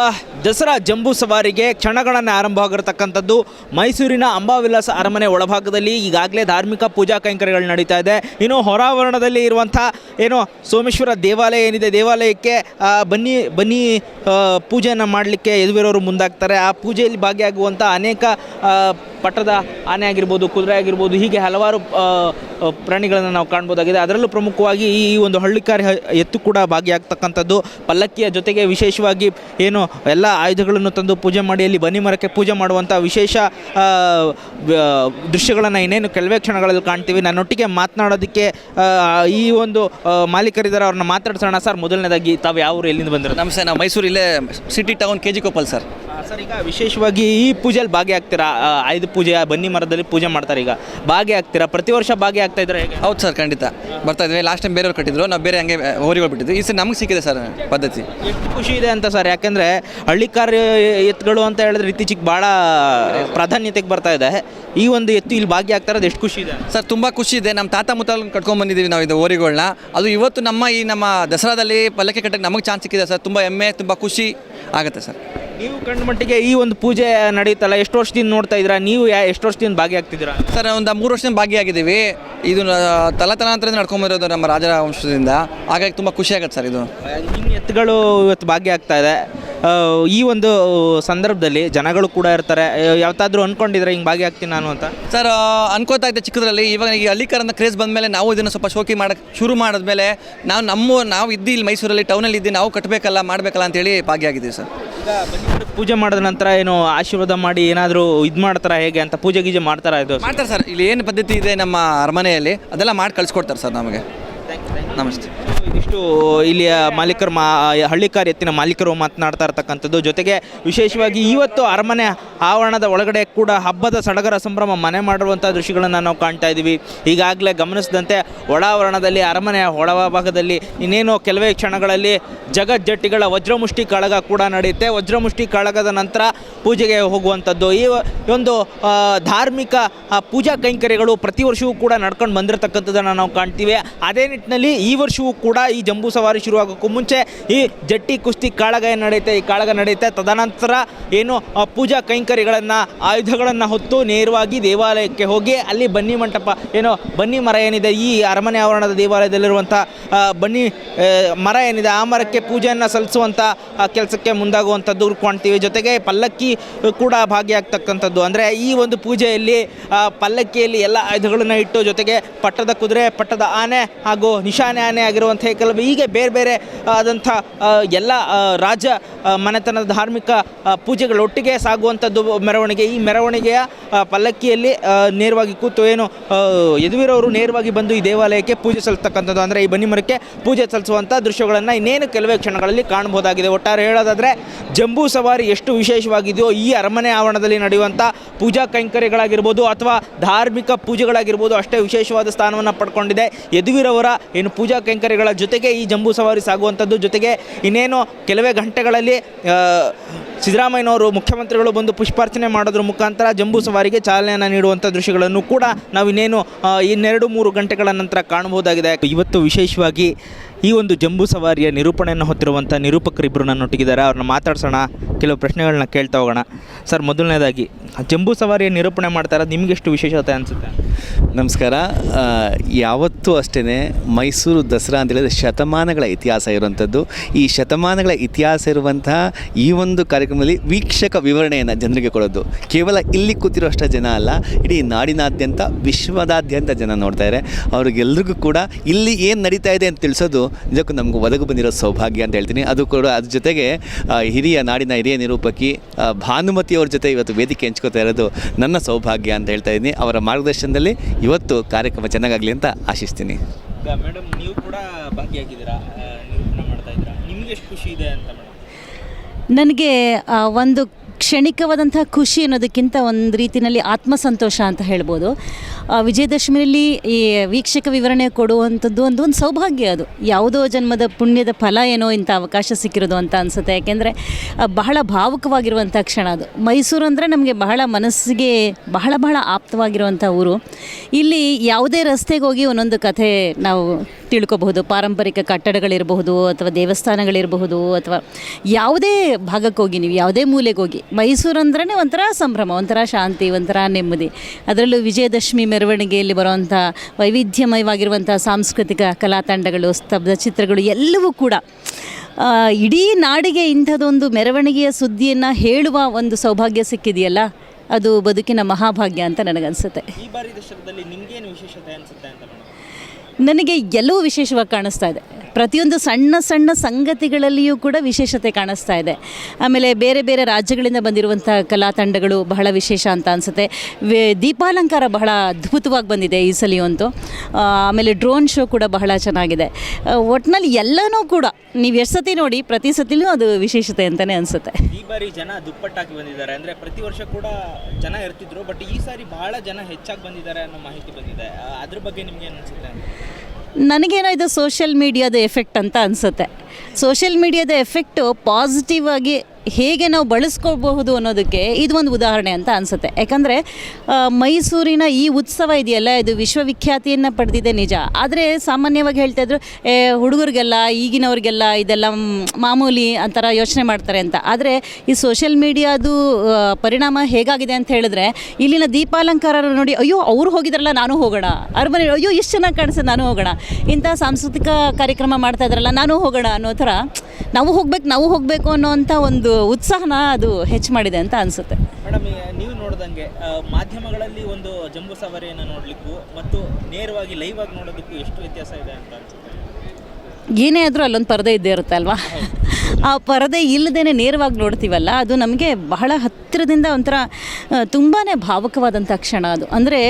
ದಸರಾ ಜಂಬೂ ಸವಾರಿಗೆ ಕ್ಷಣಗಣನೆ ಆರಂಭವಾಗಿರತಕ್ಕಂಥದ್ದು ಮೈಸೂರಿನ ಅಂಬಾವಿಲಾಸ ಅರಮನೆ ಒಳಭಾಗದಲ್ಲಿ ಈಗಾಗಲೇ ಧಾರ್ಮಿಕ ಪೂಜಾ ಕೈಂಕರ್ಯಗಳು ನಡೀತಾ ಇದೆ. ಇನ್ನು ಹೊರಾವರಣದಲ್ಲಿ ಇರುವಂಥ ಏನು ಸೋಮೇಶ್ವರ ದೇವಾಲಯ ಏನಿದೆ ದೇವಾಲಯಕ್ಕೆ ಬನ್ನಿ ಬನ್ನಿ ಪೂಜೆಯನ್ನು ಮಾಡಲಿಕ್ಕೆ ಯದುವೀರವರು ಮುಂದಾಗ್ತಾರೆ. ಆ ಪೂಜೆಯಲ್ಲಿ ಭಾಗಿಯಾಗುವಂಥ ಅನೇಕ ಪಟ್ಟದ ಆನೆ ಆಗಿರ್ಬೋದು ಕುದುರೆ ಆಗಿರ್ಬೋದು ಹೀಗೆ ಹಲವಾರು ಪ್ರಾಣಿಗಳನ್ನು ನಾವು ಕಾಣ್ಬೋದಾಗಿದೆ. ಅದರಲ್ಲೂ ಪ್ರಮುಖವಾಗಿ ಈ ಒಂದು ಹಳ್ಳಿಕಾರಿ ಎತ್ತು ಕೂಡ ಭಾಗಿಯಾಗ್ತಕ್ಕಂಥದ್ದು. ಪಲ್ಲಕ್ಕಿಯ ಜೊತೆಗೆ ವಿಶೇಷವಾಗಿ ಏನು ಎಲ್ಲ ಆಯುಧಗಳನ್ನು ತಂದು ಪೂಜೆ ಮಾಡಿ ಅಲ್ಲಿ ಬನ್ನಿ ಮರಕ್ಕೆ ಪೂಜೆ ಮಾಡುವಂಥ ವಿಶೇಷ ದೃಶ್ಯಗಳನ್ನು ಇನ್ನೇನು ಕೆಲವೇ ಕ್ಷಣಗಳಲ್ಲಿ ಕಾಣ್ತೀವಿ. ನನ್ನೊಟ್ಟಿಗೆ ಮಾತನಾಡೋದಕ್ಕೆ ಈ ಒಂದು ಮಾಲೀಕರಿದ್ದಾರೆ ಅವ್ರನ್ನ ಮಾತಾಡ್ಸೋಣ ಸರ್. ಮೊದಲನೇದಾಗಿ ತಾವು ಯಾವ ಊರು ಎಲ್ಲಿಂದ ಬಂದರು ನಮಸ್ತೆ ನಾವು ಮೈಸೂರಿಲ್ಲೇ city town K G Koppal sir sir ಈಗ ವಿಶೇಷವಾಗಿ ಈ ಪೂಜೆಯಲ್ಲಿ ಭಾಗಿಯಾಗ್ತೀರಾ? ಆ, ಪೂಜೆ ಬನ್ನಿ ಮರದಲ್ಲಿ ಪೂಜೆ ಮಾಡ್ತಾರೆ ಈಗ. ಭಾಗಿಯಾಗ್ತೀರಾ ಪ್ರತಿ ವರ್ಷ ಭಾಗಿಯಾಗ್ತಾ ಇದ್ರೆ ಹೇಗೆ? ಹೌದು ಸರ್ ಖಂಡಿತ. ಬರ್ತಾ ಇದ್ವಿ. ಲಾಸ್ಟ್ ಟೈಮ್ ಬೇರೆಯವ್ರು ಕಟ್ಟಿದ್ರು. ನಾವು ಬೇರೆ ಹಂಗೆ ಹೋರಿಗಳು ಬಿಟ್ಟಿದ್ವಿ. ಈ ಸರ್ ನಮ್ಗೆ ಸಿಕ್ಕಿದೆ ಸರ್ ಪದ್ಧತಿ. ಎಷ್ಟು ಖುಷಿ ಇದೆ ಅಂತ ಸರ್ ಯಾಕಂದರೆ ಹಳ್ಳಿ ಕಾರ್ಯ ಎತ್ತುಗಳು ಅಂತ ಹೇಳಿದ್ರೆ ಇತ್ತೀಚೆಗೆ ಭಾಳ ಪ್ರಾಧಾನ್ಯತೆಗೆ ಬರ್ತಾ ಇದೆ. ಈ ಒಂದು ಎತ್ತು ಇಲ್ಲಿ ಭಾಗಿಯಾಗ್ತಾ ಇರೋದು ಎಷ್ಟು ಖುಷಿ ಇದೆ? ಸರ್ ತುಂಬ ಖುಷಿ ಇದೆ. ನಮ್ಮ ತಾತ ಮುತ್ತ ಕಟ್ಕೊಂಡು ಬಂದಿದ್ದೀವಿ ನಾವು ಇದು ಹೋರಿಗಳನ್ನ ಅದು ಇವತ್ತು ನಮ್ಮ ಈ ನಮ್ಮ ದಸರಾದಲ್ಲಿ ಪಲ್ಲಕ್ಕಿ ಕಟ್ಟಕ್ಕೆ ನಮಗೆ ಚಾನ್ಸ್ ಸಿಕ್ಕಿದೆ ಸರ್. ತುಂಬ ಹೆಮ್ಮೆ ತುಂಬ ಖುಷಿ. ಆಗುತ್ತೆ ಸರ್. ನೀವು ಕಂಡ ಮಟ್ಟಿಗೆ ಈ ಒಂದು ಪೂಜೆ ನಡೀತಲ್ಲ ಎಷ್ಟು ವರ್ಷದಿಂದ ನೋಡ್ತಾ ಇದ್ದೀರಾ? ನೀವು ಯಾ ಎಷ್ಟು ವರ್ಷದಿಂದ ಭಾಗಿಯಾಗ್ತಿದ್ದೀರಾ? ಸರ್ ಒಂದು ಮೂರು ವರ್ಷದಿಂದ ಭಾಗಿಯಾಗಿದ್ದೀವಿ. ಇದು ತಲತಲಾಂತರದಿಂದ ನಡ್ಕೊಂಬರೋದು ನಮ್ಮ ರಾಜರ ವಂಶದಿಂದ. ಹಾಗಾಗಿ ತುಂಬ ಖುಷಿ ಆಗುತ್ತೆ ಸರ್ ಇದು. ನಿಮ್ಮ ಎತ್ತುಗಳು ಇವತ್ತು ಭಾಗಿಯಾಗ್ತಾ ಇದೆ. ಈ ಒಂದು ಸಂದರ್ಭದಲ್ಲಿ ಜನಗಳು ಕೂಡ ಇರ್ತಾರೆ. ಯಾವತ್ತಾದ್ರೂ ಅನ್ಕೊಂಡಿದ್ರೆ ಹಿಂಗೆ ಭಾಗಿಯಾಗ್ತೀನಿ ನಾನು ಅಂತ? ಸರ್ ಅನ್ಕೋತಾ ಇದ್ದೆ ಚಿಕ್ಕದ್ರಲ್ಲಿ. ಇವಾಗ ಈ ಹಳ್ಳಿಕರನ್ನ ಕ್ರೇಜ್ ಬಂದಮೇಲೆ ನಾವು ಇದನ್ನು ಸ್ವಲ್ಪ ಶೋಕಿ ಮಾಡೋಕ್ಕೆ ಶುರು ಮಾಡಿದ್ಮೇಲೆ ನಾವು ನಮ್ಮ ನಾವು ಇದ್ದು ಇಲ್ಲಿ ಮೈಸೂರಲ್ಲಿ ಟೌನಲ್ಲಿ ಇದ್ದು ನಾವು ಕಟ್ಟಬೇಕಲ್ಲ ಮಾಡಬೇಕಲ್ಲ ಅಂತೇಳಿ ಭಾಗಿಯಾಗಿದ್ದೀವಿ ಸರ್. ಪೂಜೆ ಮಾಡಿದ ನಂತರ ಏನು ಆಶೀರ್ವಾದ ಮಾಡಿ ಏನಾದರೂ ಇದು ಮಾಡ್ತಾರಾ ಹೇಗೆ ಅಂತ ಪೂಜೆ ಗೀಜೆ ಮಾಡ್ತಾರಾ ಇದು? ಮಾಡ್ತಾರೆ ಸರ್. ಇಲ್ಲಿ ಏನು ಪದ್ಧತಿ ಇದೆ ನಮ್ಮ ಅರಮನೆಯಲ್ಲಿ ಅದೆಲ್ಲ ಮಾಡಿ ಕಳಿಸ್ಕೊಡ್ತಾರೆ ಸರ್ ನಮಗೆ. ನಮಸ್ತೆ. ಇದಿಷ್ಟು ಇಲ್ಲಿಯ ಮಾಲೀಕರು ಮಾ ಹಳ್ಳಿಕಾರ್ ಎತ್ತಿನ ಮಾಲೀಕರು ಮಾತನಾಡ್ತಾ ಇರ್ತಕ್ಕಂಥದ್ದು. ಜೊತೆಗೆ ವಿಶೇಷವಾಗಿ ಇವತ್ತು ಅರಮನೆ ಆವರಣದ ಒಳಗಡೆ ಕೂಡ ಹಬ್ಬದ ಸಡಗರ ಸಂಭ್ರಮ ಮನೆ ಮಾಡಿರುವಂಥ ದೃಶ್ಯಗಳನ್ನು ನಾವು ಕಾಣ್ತಾ ಇದ್ದೀವಿ. ಈಗಾಗಲೇ ಗಮನಿಸಿದಂತೆ ಒಳಾವರಣದಲ್ಲಿ ಅರಮನೆಯ ಒಳಭಾಗದಲ್ಲಿ ಇನ್ನೇನು ಕೆಲವೇ ಕ್ಷಣಗಳಲ್ಲಿ ಜಗಜ್ಜಟ್ಟಿಗಳ ವಜ್ರಮುಷ್ಟಿ ಕಾಳಗ ಕೂಡ ನಡೆಯುತ್ತೆ. ವಜ್ರಮುಷ್ಟಿ ಕಾಳಗದ ನಂತರ ಪೂಜೆಗೆ ಹೋಗುವಂಥದ್ದು. ಈ ಒಂದು ಧಾರ್ಮಿಕ ಪೂಜಾ ಕೈಂಕರ್ಯಗಳು ಪ್ರತಿ ವರ್ಷವೂ ಕೂಡ ನಡ್ಕೊಂಡು ಬಂದಿರತಕ್ಕಂಥದ್ದನ್ನು ನಾವು ಕಾಣ್ತೀವಿ. ಅದೇ ನಿಟ್ಟಿನಲ್ಲಿ ಈ ವರ್ಷವೂ ಕೂಡ ಈ ಜಂಬೂ ಸವಾರಿ ಶುರುವಾಗೋಕ್ಕೂ ಮುಂಚೆ ಈ ಜಟ್ಟಿ ಕುಸ್ತಿ ಕಾಳಗ ಏನು ನಡೆಯುತ್ತೆ, ಈ ಕಾಳಗ ನಡೆಯುತ್ತೆ. ತದನಂತರ ಏನು ಪೂಜಾ ಕೈಂಕರಿಗಳನ್ನು ಆಯುಧಗಳನ್ನು ಹೊತ್ತು ನೇರವಾಗಿ ದೇವಾಲಯಕ್ಕೆ ಹೋಗಿ ಅಲ್ಲಿ ಬನ್ನಿ ಮಂಟಪ, ಏನು, ಬನ್ನಿ ಮರ ಏನಿದೆ, ಈ ಅರಮನೆ ಆವರಣದ ದೇವಾಲಯದಲ್ಲಿರುವಂಥ ಬನ್ನಿ ಮರ ಏನಿದೆ, ಆ ಮರಕ್ಕೆ ಪೂಜೆಯನ್ನು ಸಲ್ಲಿಸುವಂಥ ಕೆಲಸಕ್ಕೆ ಮುಂದಾಗುವಂಥದ್ದು ಕಾಣ್ತೀವಿ. ಜೊತೆಗೆ ಪಲ್ಲಕ್ಕಿ ಕೂಡ ಭಾಗಿಯಾಗ್ತಕ್ಕಂಥದ್ದು. ಅಂದರೆ ಈ ಒಂದು ಪೂಜೆಯಲ್ಲಿ ಪಲ್ಲಕ್ಕಿಯಲ್ಲಿ ಎಲ್ಲ ಆಯುಧಗಳನ್ನು ಇಟ್ಟು ಜೊತೆಗೆ ಪಟ್ಟದ ಕುದುರೆ, ಪಟ್ಟದ ಆನೆ ಹಾಗೂ ನಿಶಾನೆ ಆನೆ ಆಗಿರುವಂಥ ಏಕಲವ್ಯ ಹೀಗೆ ಬೇರೆ ಬೇರೆ ಆದಂಥ ಎಲ್ಲ ರಾಜ ಮನೆತನದ ಧಾರ್ಮಿಕ ಪೂಜೆಗಳು ಒಟ್ಟಿಗೆ ಸಾಗುವಂಥದ್ದು ಮೆರವಣಿಗೆ. ಈ ಮೆರವಣಿಗೆಯ ಪಲ್ಲಕ್ಕಿಯಲ್ಲಿ ನೇರವಾಗಿ ಕೂತು ಏನು ಯದುವೀರವರು ನೇರವಾಗಿ ಬಂದು ಈ ದೇವಾಲಯಕ್ಕೆ ಪೂಜೆ ಸಲ್ಲಿಸ್ತಕ್ಕಂಥದ್ದು ಅಂದರೆ ಈ ಬನ್ನಿಮರಕ್ಕೆ ಪೂಜೆ ಸಲ್ಲಿಸುವಂಥ ದೃಶ್ಯಗಳನ್ನು ಇನ್ನೇನು ಕೆಲವೇ ಕ್ಷಣಗಳಲ್ಲಿ ಕಾಣಬಹುದಾಗಿದೆ. ಒಟ್ಟಾರೆ ಹೇಳೋದಾದರೆ, ಜಂಬೂ ಸವಾರಿ ಎಷ್ಟು ವಿಶೇಷವಾಗಿದೆಯೋ ಈ ಅರಮನೆ ಆವರಣದಲ್ಲಿ ನಡೆಯುವಂಥ ಪೂಜಾ ಕೈಂಕರ್ಯಗಳಾಗಿರ್ಬೋದು ಅಥವಾ ಧಾರ್ಮಿಕ ಪೂಜೆಗಳಾಗಿರ್ಬೋದು ಅಷ್ಟೇ ವಿಶೇಷವಾದ ಸ್ಥಾನವನ್ನು ಪಡ್ಕೊಂಡಿದೆ. ಯದುವೀರವರ ಏನು ಪೂಜಾ ಕೈಂಕರ್ಯಗಳ ಜೊತೆಗೆ ಈ ಜಂಬೂ ಸವಾರಿ ಸಾಗುವಂಥದ್ದು ಜೊತೆಗೆ ಇನ್ನೇನು ಕೆಲವೇ ಗಂಟೆಗಳಲ್ಲಿ ಸಿದ್ದರಾಮಯ್ಯನವರು ಮುಖ್ಯಮಂತ್ರಿಗಳು ಬಂದು ಪುಷ್ಪಾರ್ಚನೆ ಮಾಡೋದ್ರ ಮುಖಾಂತರ ಜಂಬೂ ಸವಾರಿಗೆ ಚಾಲನೆಯನ್ನು ನೀಡುವಂಥ ದೃಶ್ಯಗಳನ್ನು ಕೂಡ ನಾವು ಇನ್ನೇನು ಇನ್ನೆರಡು ಮೂರು ಗಂಟೆಗಳ ನಂತರ ಕಾಣಬಹುದಾಗಿದೆ. ಇವತ್ತು ವಿಶೇಷವಾಗಿ ಈ ಒಂದು ಜಂಬೂ ಸವಾರಿಯ ನಿರೂಪಣೆಯನ್ನು ಹೊತ್ತಿರುವಂಥ ನಿರೂಪಕರಿಬ್ಬರು ನನ್ನೊಟ್ಟಿಗಿದ್ದಾರೆ. ಅವ್ರನ್ನ ಮಾತಾಡ್ಸೋಣ, ಕೆಲವು ಪ್ರಶ್ನೆಗಳನ್ನ ಕೇಳ್ತಾ ಹೋಗೋಣ. ಸರ್, ಮೊದಲನೇದಾಗಿ ಜಂಬೂ ಸವಾರಿಯ ನಿರೂಪಣೆ ಮಾಡ್ತಾರೆ ನಿಮ್ಗೆ ಎಷ್ಟು ವಿಶೇಷತೆ ಅನಿಸುತ್ತೆ? ನಮಸ್ಕಾರ. ಯಾವತ್ತೂ ಅಷ್ಟೇ ಮೈಸೂರು ದಸರಾ ಅಂತ ಹೇಳಿದ್ರೆ ಶತಮಾನಗಳ ಇತಿಹಾಸ ಇರುವಂಥದ್ದು. ಈ ಶತಮಾನಗಳ ಇತಿಹಾಸ ಇರುವಂತಹ ಈ ಒಂದು ಕಾರ್ಯಕ್ರಮದಲ್ಲಿ ವೀಕ್ಷಕ ವಿವರಣೆಯನ್ನು ಜನರಿಗೆ ಕೊಡೋದು. ಕೇವಲ ಇಲ್ಲಿ ಕೂತಿರೋಷ್ಟ ಜನ ಅಲ್ಲ, ಇಡೀ ನಾಡಿನಾದ್ಯಂತ, ವಿಶ್ವದಾದ್ಯಂತ ಜನ ನೋಡ್ತಾ ಇದ್ದಾರೆ ಅವ್ರಿಗೆಲ್ರಿಗೂ ಕೂಡ ಇಲ್ಲಿ ಏನು ನಡೀತಾ ಇದೆ ಅಂತ ತಿಳಿಸೋದು ನಿಜಕ್ಕೂ ನಮ್ಗೆ ಒದಗು ಬಂದಿರೋ ಸೌಭಾಗ್ಯ ಅಂತ ಹೇಳ್ತೀನಿ. ಅದು ಕೂಡ ಅದ್ರ ಜೊತೆಗೆ ಹಿರಿಯ ನಾಡಿನ ಹಿರಿಯ ನಿರೂಪಕಿ ಭಾನುಮತಿ ಅವ್ರ ಜೊತೆ ಇವತ್ತು ವೇದಿಕೆ ಹಂಚ್ಕೋತಾ ಇರೋದು ನನ್ನ ಸೌಭಾಗ್ಯ ಅಂತ ಹೇಳ್ತಾ ಇದ್ದೀನಿ. ಅವರ ಮಾರ್ಗದರ್ಶನದಲ್ಲಿ ಇವತ್ತು ಕಾರ್ಯಕ್ರಮ ಚೆನ್ನಾಗಾಗಲಿ ಅಂತ ಆಶಿಸ್ತೀನಿ. ಮೇಡಮ್ ನೀವು ಕೂಡ ಭಾಗಿಯಾಗಿದ್ದೀರಾ? ನಿರೂಪಣೆ ಮಾಡ್ತಾ ಇದ್ದೀರಾ? ನಿಮ್ಗೆ ಎಷ್ಟು ಖುಷಿ ಇದೆ ಅಂತ ನನಗೆ ಒಂದು ಕ್ಷಣಿಕವಾದಂಥ ಖುಷಿ ಅನ್ನೋದಕ್ಕಿಂತ ಒಂದು ರೀತಿಯಲ್ಲಿ ಆತ್ಮಸಂತೋಷ ಅಂತ ಹೇಳ್ಬೋದು. ವಿಜಯದಶಮಿಯಲ್ಲಿ ಈ ವೀಕ್ಷಕ ವಿವರಣೆ ಕೊಡುವಂಥದ್ದು ಒಂದು ಒಂದು ಸೌಭಾಗ್ಯ ಅದು. ಯಾವುದೋ ಜನ್ಮದ ಪುಣ್ಯದ ಫಲ ಏನೋ ಇಂಥ ಅವಕಾಶ ಸಿಕ್ಕಿರೋದು ಅಂತ ಅನಿಸುತ್ತೆ. ಯಾಕೆಂದರೆ ಬಹಳ ಭಾವುಕವಾಗಿರುವಂಥ ಕ್ಷಣ ಅದು. ಮೈಸೂರು ಅಂದರೆ ನಮಗೆ ಬಹಳ ಮನಸ್ಸಿಗೆ ಬಹಳ ಬಹಳ ಆಪ್ತವಾಗಿರುವಂಥ ಊರು. ಇಲ್ಲಿ ಯಾವುದೇ ರಸ್ತೆಗೆ ಹೋಗಿ ಒಂದೊಂದು ಕಥೆ ನಾವು ತಿಳ್ಕೊಬಹುದು, ಪಾರಂಪರಿಕ ಕಟ್ಟಡಗಳಿರಬಹುದು ಅಥವಾ ದೇವಸ್ಥಾನಗಳಿರಬಹುದು ಅಥವಾ ಯಾವುದೇ ಭಾಗಕ್ಕೆ ಹೋಗಿ ನೀವು, ಯಾವುದೇ ಮೂಲೆಗೆ ಹೋಗಿ ಮೈಸೂರು ಅಂದ್ರೇ ಒಂಥರ ಸಂಭ್ರಮ, ಒಂಥರ ಶಾಂತಿ, ಒಂಥರ ನೆಮ್ಮದಿ. ಅದರಲ್ಲೂ ವಿಜಯದಶಮಿ ಮೆರವಣಿಗೆಯಲ್ಲಿ ಬರುವಂಥ ವೈವಿಧ್ಯಮಯವಾಗಿರುವಂಥ ಸಾಂಸ್ಕೃತಿಕ ಕಲಾ ತಂಡಗಳು ಸ್ತಬ್ಧ ಚಿತ್ರಗಳು ಎಲ್ಲವೂ ಕೂಡ ಇಡೀ ನಾಡಿಗೆ ಇಂಥದ್ದೊಂದು ಮೆರವಣಿಗೆಯ ಸುದ್ದಿಯನ್ನು ಹೇಳುವ ಒಂದು ಸೌಭಾಗ್ಯ ಸಿಕ್ಕಿದೆಯಲ್ಲ, ಅದು ಬದುಕಿನ ಮಹಾಭಾಗ್ಯ ಅಂತ ನನಗನ್ಸುತ್ತೆ. ಈ ಬಾರಿ ದಶಕದಲ್ಲಿ ನಿಮಗೇನು ವಿಶೇಷತೆ ಅನಿಸುತ್ತೆ ಅಂತ ನನಗೆ ಎಲ್ಲವೂ ವಿಶೇಷವಾಗಿ ಕಾಣಿಸ್ತಾ ಇದೆ. ಪ್ರತಿಯೊಂದು ಸಣ್ಣ ಸಣ್ಣ ಸಂಗತಿಗಳಲ್ಲಿಯೂ ಕೂಡ ವಿಶೇಷತೆ ಕಾಣಿಸ್ತಾ ಇದೆ. ಆಮೇಲೆ ಬೇರೆ ಬೇರೆ ರಾಜ್ಯಗಳಿಂದ ಬಂದಿರುವಂಥ ಕಲಾ ತಂಡಗಳು ಬಹಳ ವಿಶೇಷ ಅಂತ ಅನಿಸುತ್ತೆ. ದೀಪಾಲಂಕಾರ ಬಹಳ ಅದ್ಭುತವಾಗಿ ಬಂದಿದೆ ಈ ಸಲಿಯಂತೂ ಆಮೇಲೆ ಡ್ರೋನ್ ಶೋ ಕೂಡ ಬಹಳ ಚೆನ್ನಾಗಿದೆ. ಒಟ್ಟಿನಲ್ಲಿ ಎಲ್ಲನೂ ಕೂಡ, ನೀವು ಎಷ್ಟು ಸತಿ ನೋಡಿ, ಪ್ರತಿ ಸತಿಲೂ ಅದು ವಿಶೇಷತೆ ಅಂತಲೇ ಅನಿಸುತ್ತೆ. ಈ ಬಾರಿ ಜನ ದುಪ್ಪಟ್ಟಾಗಿ ಬಂದಿದ್ದಾರೆ. ಅಂದರೆ ಪ್ರತಿ ವರ್ಷ ಕೂಡ ಜನ ಇರ್ತಿದ್ರು, ಬಟ್ ಈ ಸಾರಿ ಬಹಳ ಜನ ಹೆಚ್ಚಾಗಿ ಬಂದಿದ್ದಾರೆ ಅನ್ನೋ ಮಾಹಿತಿ ಬಂದಿದೆ. ಅದ್ರ ಬಗ್ಗೆ ನಿಮ್ಗೆ ಅನಿಸುತ್ತೆ ನನಗೇನೋ ಇದು ಸೋಷಿಯಲ್ ಮೀಡಿಯಾದ ಎಫೆಕ್ಟ್ ಅಂತ ಅನಿಸುತ್ತೆ. ಸೋಷಿಯಲ್ ಮೀಡಿಯಾದ ಎಫೆಕ್ಟು ಪಾಸಿಟಿವ್ ಆಗಿ ಹೇಗೆ ನಾವು ಬಳಸ್ಕೋಬಹುದು ಅನ್ನೋದಕ್ಕೆ ಇದು ಒಂದು ಉದಾಹರಣೆ ಅಂತ ಅನಿಸುತ್ತೆ. ಯಾಕಂದರೆ ಮೈಸೂರಿನ ಈ ಉತ್ಸವ ಇದೆಯಲ್ಲ, ಇದು ವಿಶ್ವವಿಖ್ಯಾತಿಯನ್ನು ಪಡೆದಿದೆ ನಿಜ. ಆದರೆ ಸಾಮಾನ್ಯವಾಗಿ ಹೇಳ್ತಾ ಇದ್ರು ಹುಡುಗರಿಗೆಲ್ಲ, ಈಗಿನವ್ರಿಗೆಲ್ಲ ಇದೆಲ್ಲ ಮಾಮೂಲಿ ಅಂತರ ಯೋಚನೆ ಮಾಡ್ತಾರೆ ಅಂತ. ಆದರೆ ಈ ಸೋಷಿಯಲ್ ಮೀಡಿಯಾದು ಪರಿಣಾಮ ಹೇಗಾಗಿದೆ ಅಂತ ಹೇಳಿದ್ರೆ, ಇಲ್ಲಿನ ದೀಪಾಲಂಕಾರ ನೋಡಿ, ಅಯ್ಯೋ, ಅವ್ರು ಹೋಗಿದ್ರಲ್ಲ, ನಾನು ಹೋಗೋಣ. ಅರಮನೆ, ಅಯ್ಯೋ, ಇಷ್ಟು ಚೆನ್ನಾಗಿ ಕಾಣಿಸ್ತದೆ ನಾನು ಹೋಗೋಣ. ಇಂಥ ಸಾಂಸ್ಕೃತಿಕ ಕಾರ್ಯಕ್ರಮ ಮಾಡ್ತಾ ಇದ್ರಲ್ಲ, ನಾನು ಹೋಗೋಣ ಅನ್ನೋ ಥರ ನಾವು ಹೋಗ್ಬೇಕು, ನಾವು ಹೋಗಬೇಕು ಅನ್ನೋವಂಥ ಒಂದು ಉತ್ಸಾಹನ ಅದು ಹೆಚ್ಚು ಮಾಡಿದೆ ಅಂತ ಅನಿಸುತ್ತೆ. ಮೇಡಮ್ ನೀವು ನೋಡ್ದಂಗೆ ಮಾಧ್ಯಮಗಳಲ್ಲಿ ಒಂದು ಜಂಬೂ ಸವಾರಿಯನ್ನು ನೋಡಲಿಕ್ಕೂ ಮತ್ತು ನೇರವಾಗಿ ಲೈವ್ ಆಗಿ ನೋಡೋದಕ್ಕೂ ಎಷ್ಟು ವ್ಯತ್ಯಾಸ ಇದೆ ಅಂತ ಏನೇ ಆದರೂ ಅಲ್ಲೊಂದು ಪರದೆ ಇದ್ದೇ ಇರುತ್ತೆ ಅಲ್ವಾ? ಆ ಪರದೆ ಇಲ್ಲದೇ ನೇರವಾಗಿ ನೋಡ್ತೀವಲ್ಲ, ಅದು ನಮಗೆ ಬಹಳ ಹತ್ತಿರದಿಂದ ಒಂಥರ ತುಂಬಾ ಭಾವುಕವಾದಂಥ ಕ್ಷಣ ಅದು. ಅಂದರೆ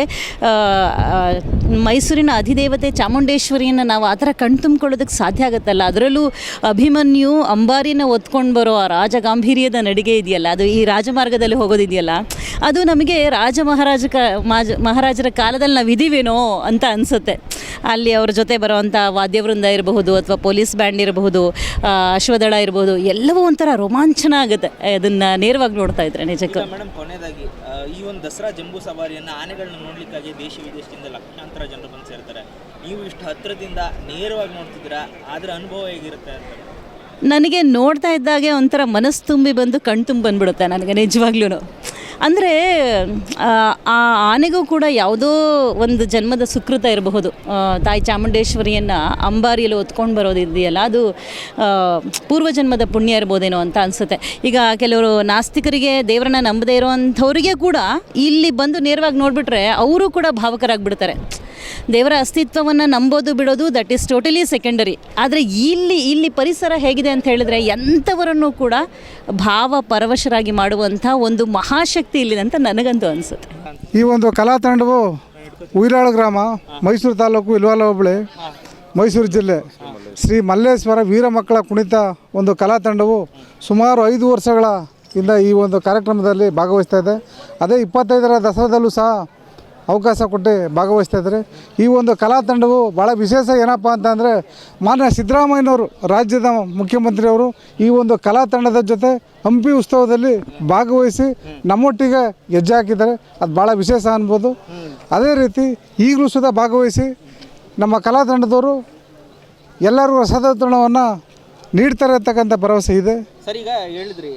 ಮೈಸೂರಿನ ಅಧಿದೇವತೆ ಚಾಮುಂಡೇಶ್ವರಿಯನ್ನು ನಾವು ಆ ಥರ ಕಣ್ ತುಂಬಿಕೊಳ್ಳೋದಕ್ಕೆ ಸಾಧ್ಯ ಆಗುತ್ತಲ್ಲ? ಅದರಲ್ಲೂ ಅಭಿಮನ್ಯು ಅಂಬಾರಿನ ಒತ್ಕೊಂಡು ಬರೋ ಆ ರಾಜ ಗಾಂಭೀರ್ಯದ ನಡಿಗೆ ಇದೆಯಲ್ಲ? ಅದು ಈ ರಾಜಮಾರ್ಗದಲ್ಲಿ ಹೋಗೋದಿದೆಯಲ್ಲ? ಅದು ನಮಗೆ ರಾಜ ಮಹಾರಾಜ ಮಹಾರಾಜರ ಕಾಲದಲ್ಲಿ ನಾವು ಇದೀವೇನೋ ಅಂತ ಅನಿಸುತ್ತೆ. ಅಲ್ಲಿ ಅವ್ರ ಜೊತೆ ಬರೋವಂಥ ವಾದ್ಯವೃಂದ ಇರಬಹುದು ಪೊಲೀಸ್ ಬ್ಯಾಂಡ್ ಇರಬಹುದು ಅಶ್ವದಳ ಇರಬಹುದು ಎಲ್ಲವೂ ಒಂಥರ ರೋಮಾಂಚನ ಆಗುತ್ತೆ. ಅದನ್ನು ನೇರವಾಗಿ ನೋಡ್ತಾ ಇದ್ರೆ ನಿಜಕ್ಕೂ. ಮೇಡಮ್ ಕೊನೆಯದಾಗಿ ಈ ಒಂದು ದಸರಾ ಜಂಬೂ ಸವಾರಿಯನ್ನು ಆನೆಗಳನ್ನ ನೋಡ್ಲಿಕ್ಕಾಗಿ ದೇಶ ವಿದೇಶದಿಂದ ಲಕ್ಷಾಂತರ ಜನರು ಬಂದು ಸೇರ್ತಾರೆ. ನೀವು ಇಷ್ಟು ಹತ್ತಿರದಿಂದ ನೇರವಾಗಿ ನೋಡ್ತಿದ್ದೀರಾ? ಅದರ ಅನುಭವ ಹೇಗಿರುತ್ತೆ ಅಂತ? ನನಗೆ ನೋಡ್ತಾ ಇದ್ದಾಗೆ ಒಂಥರ ಮನಸ್ಸು ತುಂಬಿ ಬಂದು ಕಣ್ತುಂಬಿ ಬಂದ್ಬಿಡುತ್ತೆ ನನಗೆ ನಿಜವಾಗ್ಲೂ ಅಂದರೆ, ಆ ಆನೆಗೂ ಕೂಡ ಯಾವುದೋ ಒಂದು ಜನ್ಮದ ಸುಕೃತ ಇರಬಹುದು. ತಾಯಿ ಚಾಮುಂಡೇಶ್ವರಿಯನ್ನು ಅಂಬಾರಿಯಲ್ಲಿ ಹೊತ್ಕೊಂಡು ಬರೋದು ಇದೆಯಲ್ಲ ಅದು ಪೂರ್ವ ಪೂರ್ವಜನ್ಮದ ಪುಣ್ಯ ಇರ್ಬೋದೇನೋ ಅಂತ ಅನಿಸುತ್ತೆ. ಈಗ ಕೆಲವರು ನಾಸ್ತಿಕರಿಗೆ ದೇವರನ್ನ ನಂಬದೇ ಇರೋವಂಥವರಿಗೆ ಕೂಡ ಇಲ್ಲಿ ಬಂದು ನೇರವಾಗಿ ನೋಡಿಬಿಟ್ರೆ, ಅವರು ಕೂಡ ಭಾವಕರಾಗ್ಬಿಡ್ತಾರೆ. ದೇವರ ಅಸ್ತಿತ್ವವನ್ನು ನಂಬೋದು ಬಿಡೋದು ದಟ್ ಈಸ್ ಟೋಟಲಿ ಸೆಕೆಂಡರಿ ಆದರೆ ಇಲ್ಲಿ ಇಲ್ಲಿ ಪರಿಸರ ಹೇಗಿದೆ ಅಂತ ಹೇಳಿದ್ರೆ ಎಂಥವರನ್ನು ಕೂಡ ಭಾವ ಪರವಶರಾಗಿ ಮಾಡುವಂಥ ಒಂದು ಮಹಾಶಕ್ತಿ ಇಲ್ಲಿದೆ ಅಂತ ನನಗಂತೂ ಅನಿಸುತ್ತೆ. ಈ ಒಂದು ಕಲಾ ತಂಡವು ಉಯಿರಾಳು ಗ್ರಾಮ, ಮೈಸೂರು ತಾಲೂಕು ಇಲ್ವಾಲ ಹೋಬಳಿ, ಮೈಸೂರು ಜಿಲ್ಲೆ. ಶ್ರೀ ಮಲ್ಲೇಶ್ವರ ವೀರ ಮಕ್ಕಳ ಕುಣಿತ ಒಂದು ಕಲಾ ತಂಡವು ಸುಮಾರು ಐದು ವರ್ಷಗಳ ಇಂದ ಈ ಒಂದು ಕಾರ್ಯಕ್ರಮದಲ್ಲಿ ಭಾಗವಹಿಸ್ತಾ ಇದೆ. ಅದೇ ಇಪ್ಪತ್ತೈದರ ದಸರಾದಲ್ಲೂ ಸಹ ಅವಕಾಶ ಕೊಟ್ಟು ಭಾಗವಹಿಸ್ತಾ ಇದ್ದಾರೆ. ಈ ಒಂದು ಕಲಾ ತಂಡವು ಭಾಳ ವಿಶೇಷ ಏನಪ್ಪ ಅಂತಂದರೆ ಮಾನ್ಯ ಸಿದ್ದರಾಮಯ್ಯನವರು, ರಾಜ್ಯದ ಮುಖ್ಯಮಂತ್ರಿಯವರು ಈ ಒಂದು ಕಲಾ ತಂಡದ ಜೊತೆ ಹಂಪಿ ಉತ್ಸವದಲ್ಲಿ ಭಾಗವಹಿಸಿ ನಮ್ಮೊಟ್ಟಿಗೆ ಹೆಜ್ಜೆ ಹಾಕಿದ್ದಾರೆ. ಅದು ಭಾಳ ವಿಶೇಷ ಅನ್ಬೋದು. ಅದೇ ರೀತಿ ಈಗಲೂ ಸುದ ಭಾಗವಹಿಸಿ ನಮ್ಮ ಕಲಾ ತಂಡದವರು ಎಲ್ಲರಿಗೂ ರಸದೌತಣವನ್ನು ನೀಡ್ತಾರೆ ಅಂತಕ್ಕಂಥ ಭರವಸೆ ಇದೆ? ಸರ್ ಈಗ ಹೇಳಿದ್ರಿ